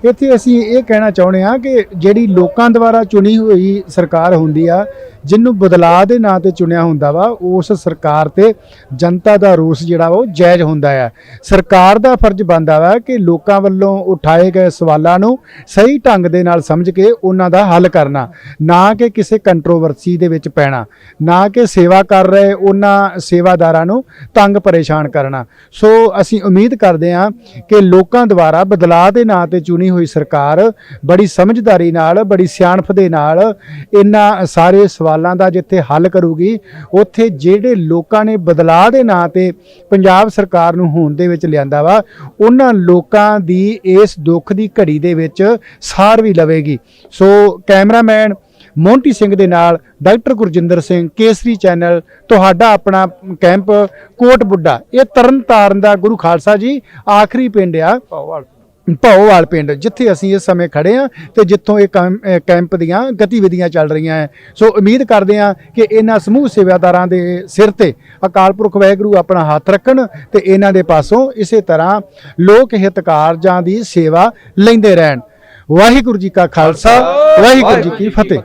ਇੱਥੇ ਅਸੀਂ ਇਹ ਕਹਿਣਾ ਚਾਹੁੰਦੇ ਹਾਂ ਕਿ ਜਿਹੜੀ ਲੋਕਾਂ ਦੁਆਰਾ ਚੁਣੀ ਹੋਈ ਸਰਕਾਰ ਹੁੰਦੀ ਆ ਜਿਹਨੂੰ ਬਦਲਾਅ ਦੇ ਨਾਂ ਤੇ ਚੁਣਿਆ ਹੁੰਦਾ ਵਾ, ਉਸ ਸਰਕਾਰ ਤੇ ਜਨਤਾ ਦਾ ਰੋਸ ਜਿਹੜਾ ਵਾ, ਉਹ ਜਾਇਜ਼ ਹੁੰਦਾ ਆ। ਸਰਕਾਰ ਦਾ ਫਰਜ਼ ਬਣਦਾ ਵਾ ਕਿ ਲੋਕਾਂ ਵੱਲੋਂ ਉਠਾਏ ਗਏ ਸਵਾਲਾਂ ਨੂੰ ਸਹੀ ਢੰਗ ਦੇ ਨਾਲ ਸਮਝ ਕੇ ਉਹਨਾਂ ਦਾ ਹੱਲ ਕਰਨਾ, ਨਾ ਕਿ ਕਿਸੇ ਕੰਟਰੋਵਰਸੀ ਦੇ ਵਿੱਚ ਪੈਣਾ, ਨਾ ਕਿ ਸੇਵਾ ਕਰ ਰਹੇ ਉਹਨਾਂ ਸੇਵਾਦਾਰਾਂ ਨੂੰ ਤੰਗ ਪਰੇਸ਼ਾਨ ਕਰਨਾ। ਸੋ ਅਸੀਂ ਉਮੀਦ ਕਰਦੇ ਹਾਂ ਕਿ ਲੋਕਾਂ ਦੁਆਰਾ ਬਦਲਾਅ ਦੇ ਨਾਂ ਤੇ ਚੁਣੀ ਹੋਈ ਸਰਕਾਰ ਬੜੀ ਸਮਝਦਾਰੀ ਨਾਲ, ਬੜੀ ਸਿਆਣਪ ਦੇ ਨਾਲ ਇਹਨਾਂ ਸਾਰੇ ਸਵਾਲਾਂ ਦਾ ਜਿੱਥੇ ਹੱਲ ਕਰੂਗੀ, ਉੱਥੇ ਜਿਹੜੇ ਲੋਕਾਂ ਨੇ ਬਦਲਾਅ ਦੇ ਨਾਂ ਤੇ ਪੰਜਾਬ ਸਰਕਾਰ ਨੂੰ ਹੋਣ ਦੇ ਵਿੱਚ ਲਿਆਂਦਾ ਵਾ, ਉਹਨਾਂ ਲੋਕਾਂ ਦੀ ਇਸ ਦੁੱਖ ਦੀ ਘੜੀ ਦੇ ਵਿੱਚ ਸਾਰ ਵੀ ਲਵੇਗੀ। ਸੋ ਕੈਮਰਾਮੈਨ ਮੋਂਟੀ ਸਿੰਘ ਦੇ ਨਾਲ ਡਾਕਟਰ ਗੁਰਜਿੰਦਰ ਸਿੰਘ, ਕੇਸਰੀ ਚੈਨਲ, ਤੁਹਾਡਾ ਆਪਣਾ ਕੈਂਪ ਕੋਟ ਬੁੱਢਾ ਇਹ ਤਰਨਤਾਰਨ ਦਾ ਗੁਰੂ ਖਾਲਸਾ ਜੀ, ਆਖਰੀ ਪਿੰਡ ਆ। ਭੌਵਾਲ ਪਿੰਡ, ਜਿੱਥੇ ਅਸੀਂ ਇਸ ਸਮੇਂ ਖੜੇ ਆ ਤੇ ਜਿੱਥੋਂ ਇਹ ਕੈਂਪ- ਕੈਂਪ ਦੀਆਂ ਗਤੀਵਿਧੀਆਂ ਚੱਲ ਰਹੀਆਂ ਹੈ। ਸੋ ਉਮੀਦ ਕਰਦੇ ਆ ਕਿ ਇਹਨਾਂ ਸਮੂਹ ਸੇਵਾਦਾਰਾਂ ਦੇ ਸਿਰ ਤੇ ਅਕਾਲ ਪੁਰਖ ਵਾਹਿਗੁਰੂ ਆਪਣਾ ਹੱਥ ਰੱਖਣ ਤੇ ਇਹਨਾਂ ਦੇ ਪਾਸੋਂ ਇਸੇ ਤਰ੍ਹਾਂ ਲੋਕ ਹਿਤ ਕਾਰਜਾਂ ਦੀ ਸੇਵਾ ਲੈਂਦੇ ਰਹਿਣ। ਵਾਹਿਗੁਰੂ ਜੀ ਕਾ ਖਾਲਸਾ, ਵਾਹਿਗੁਰੂ ਜੀ ਕੀ ਫਤਿਹ।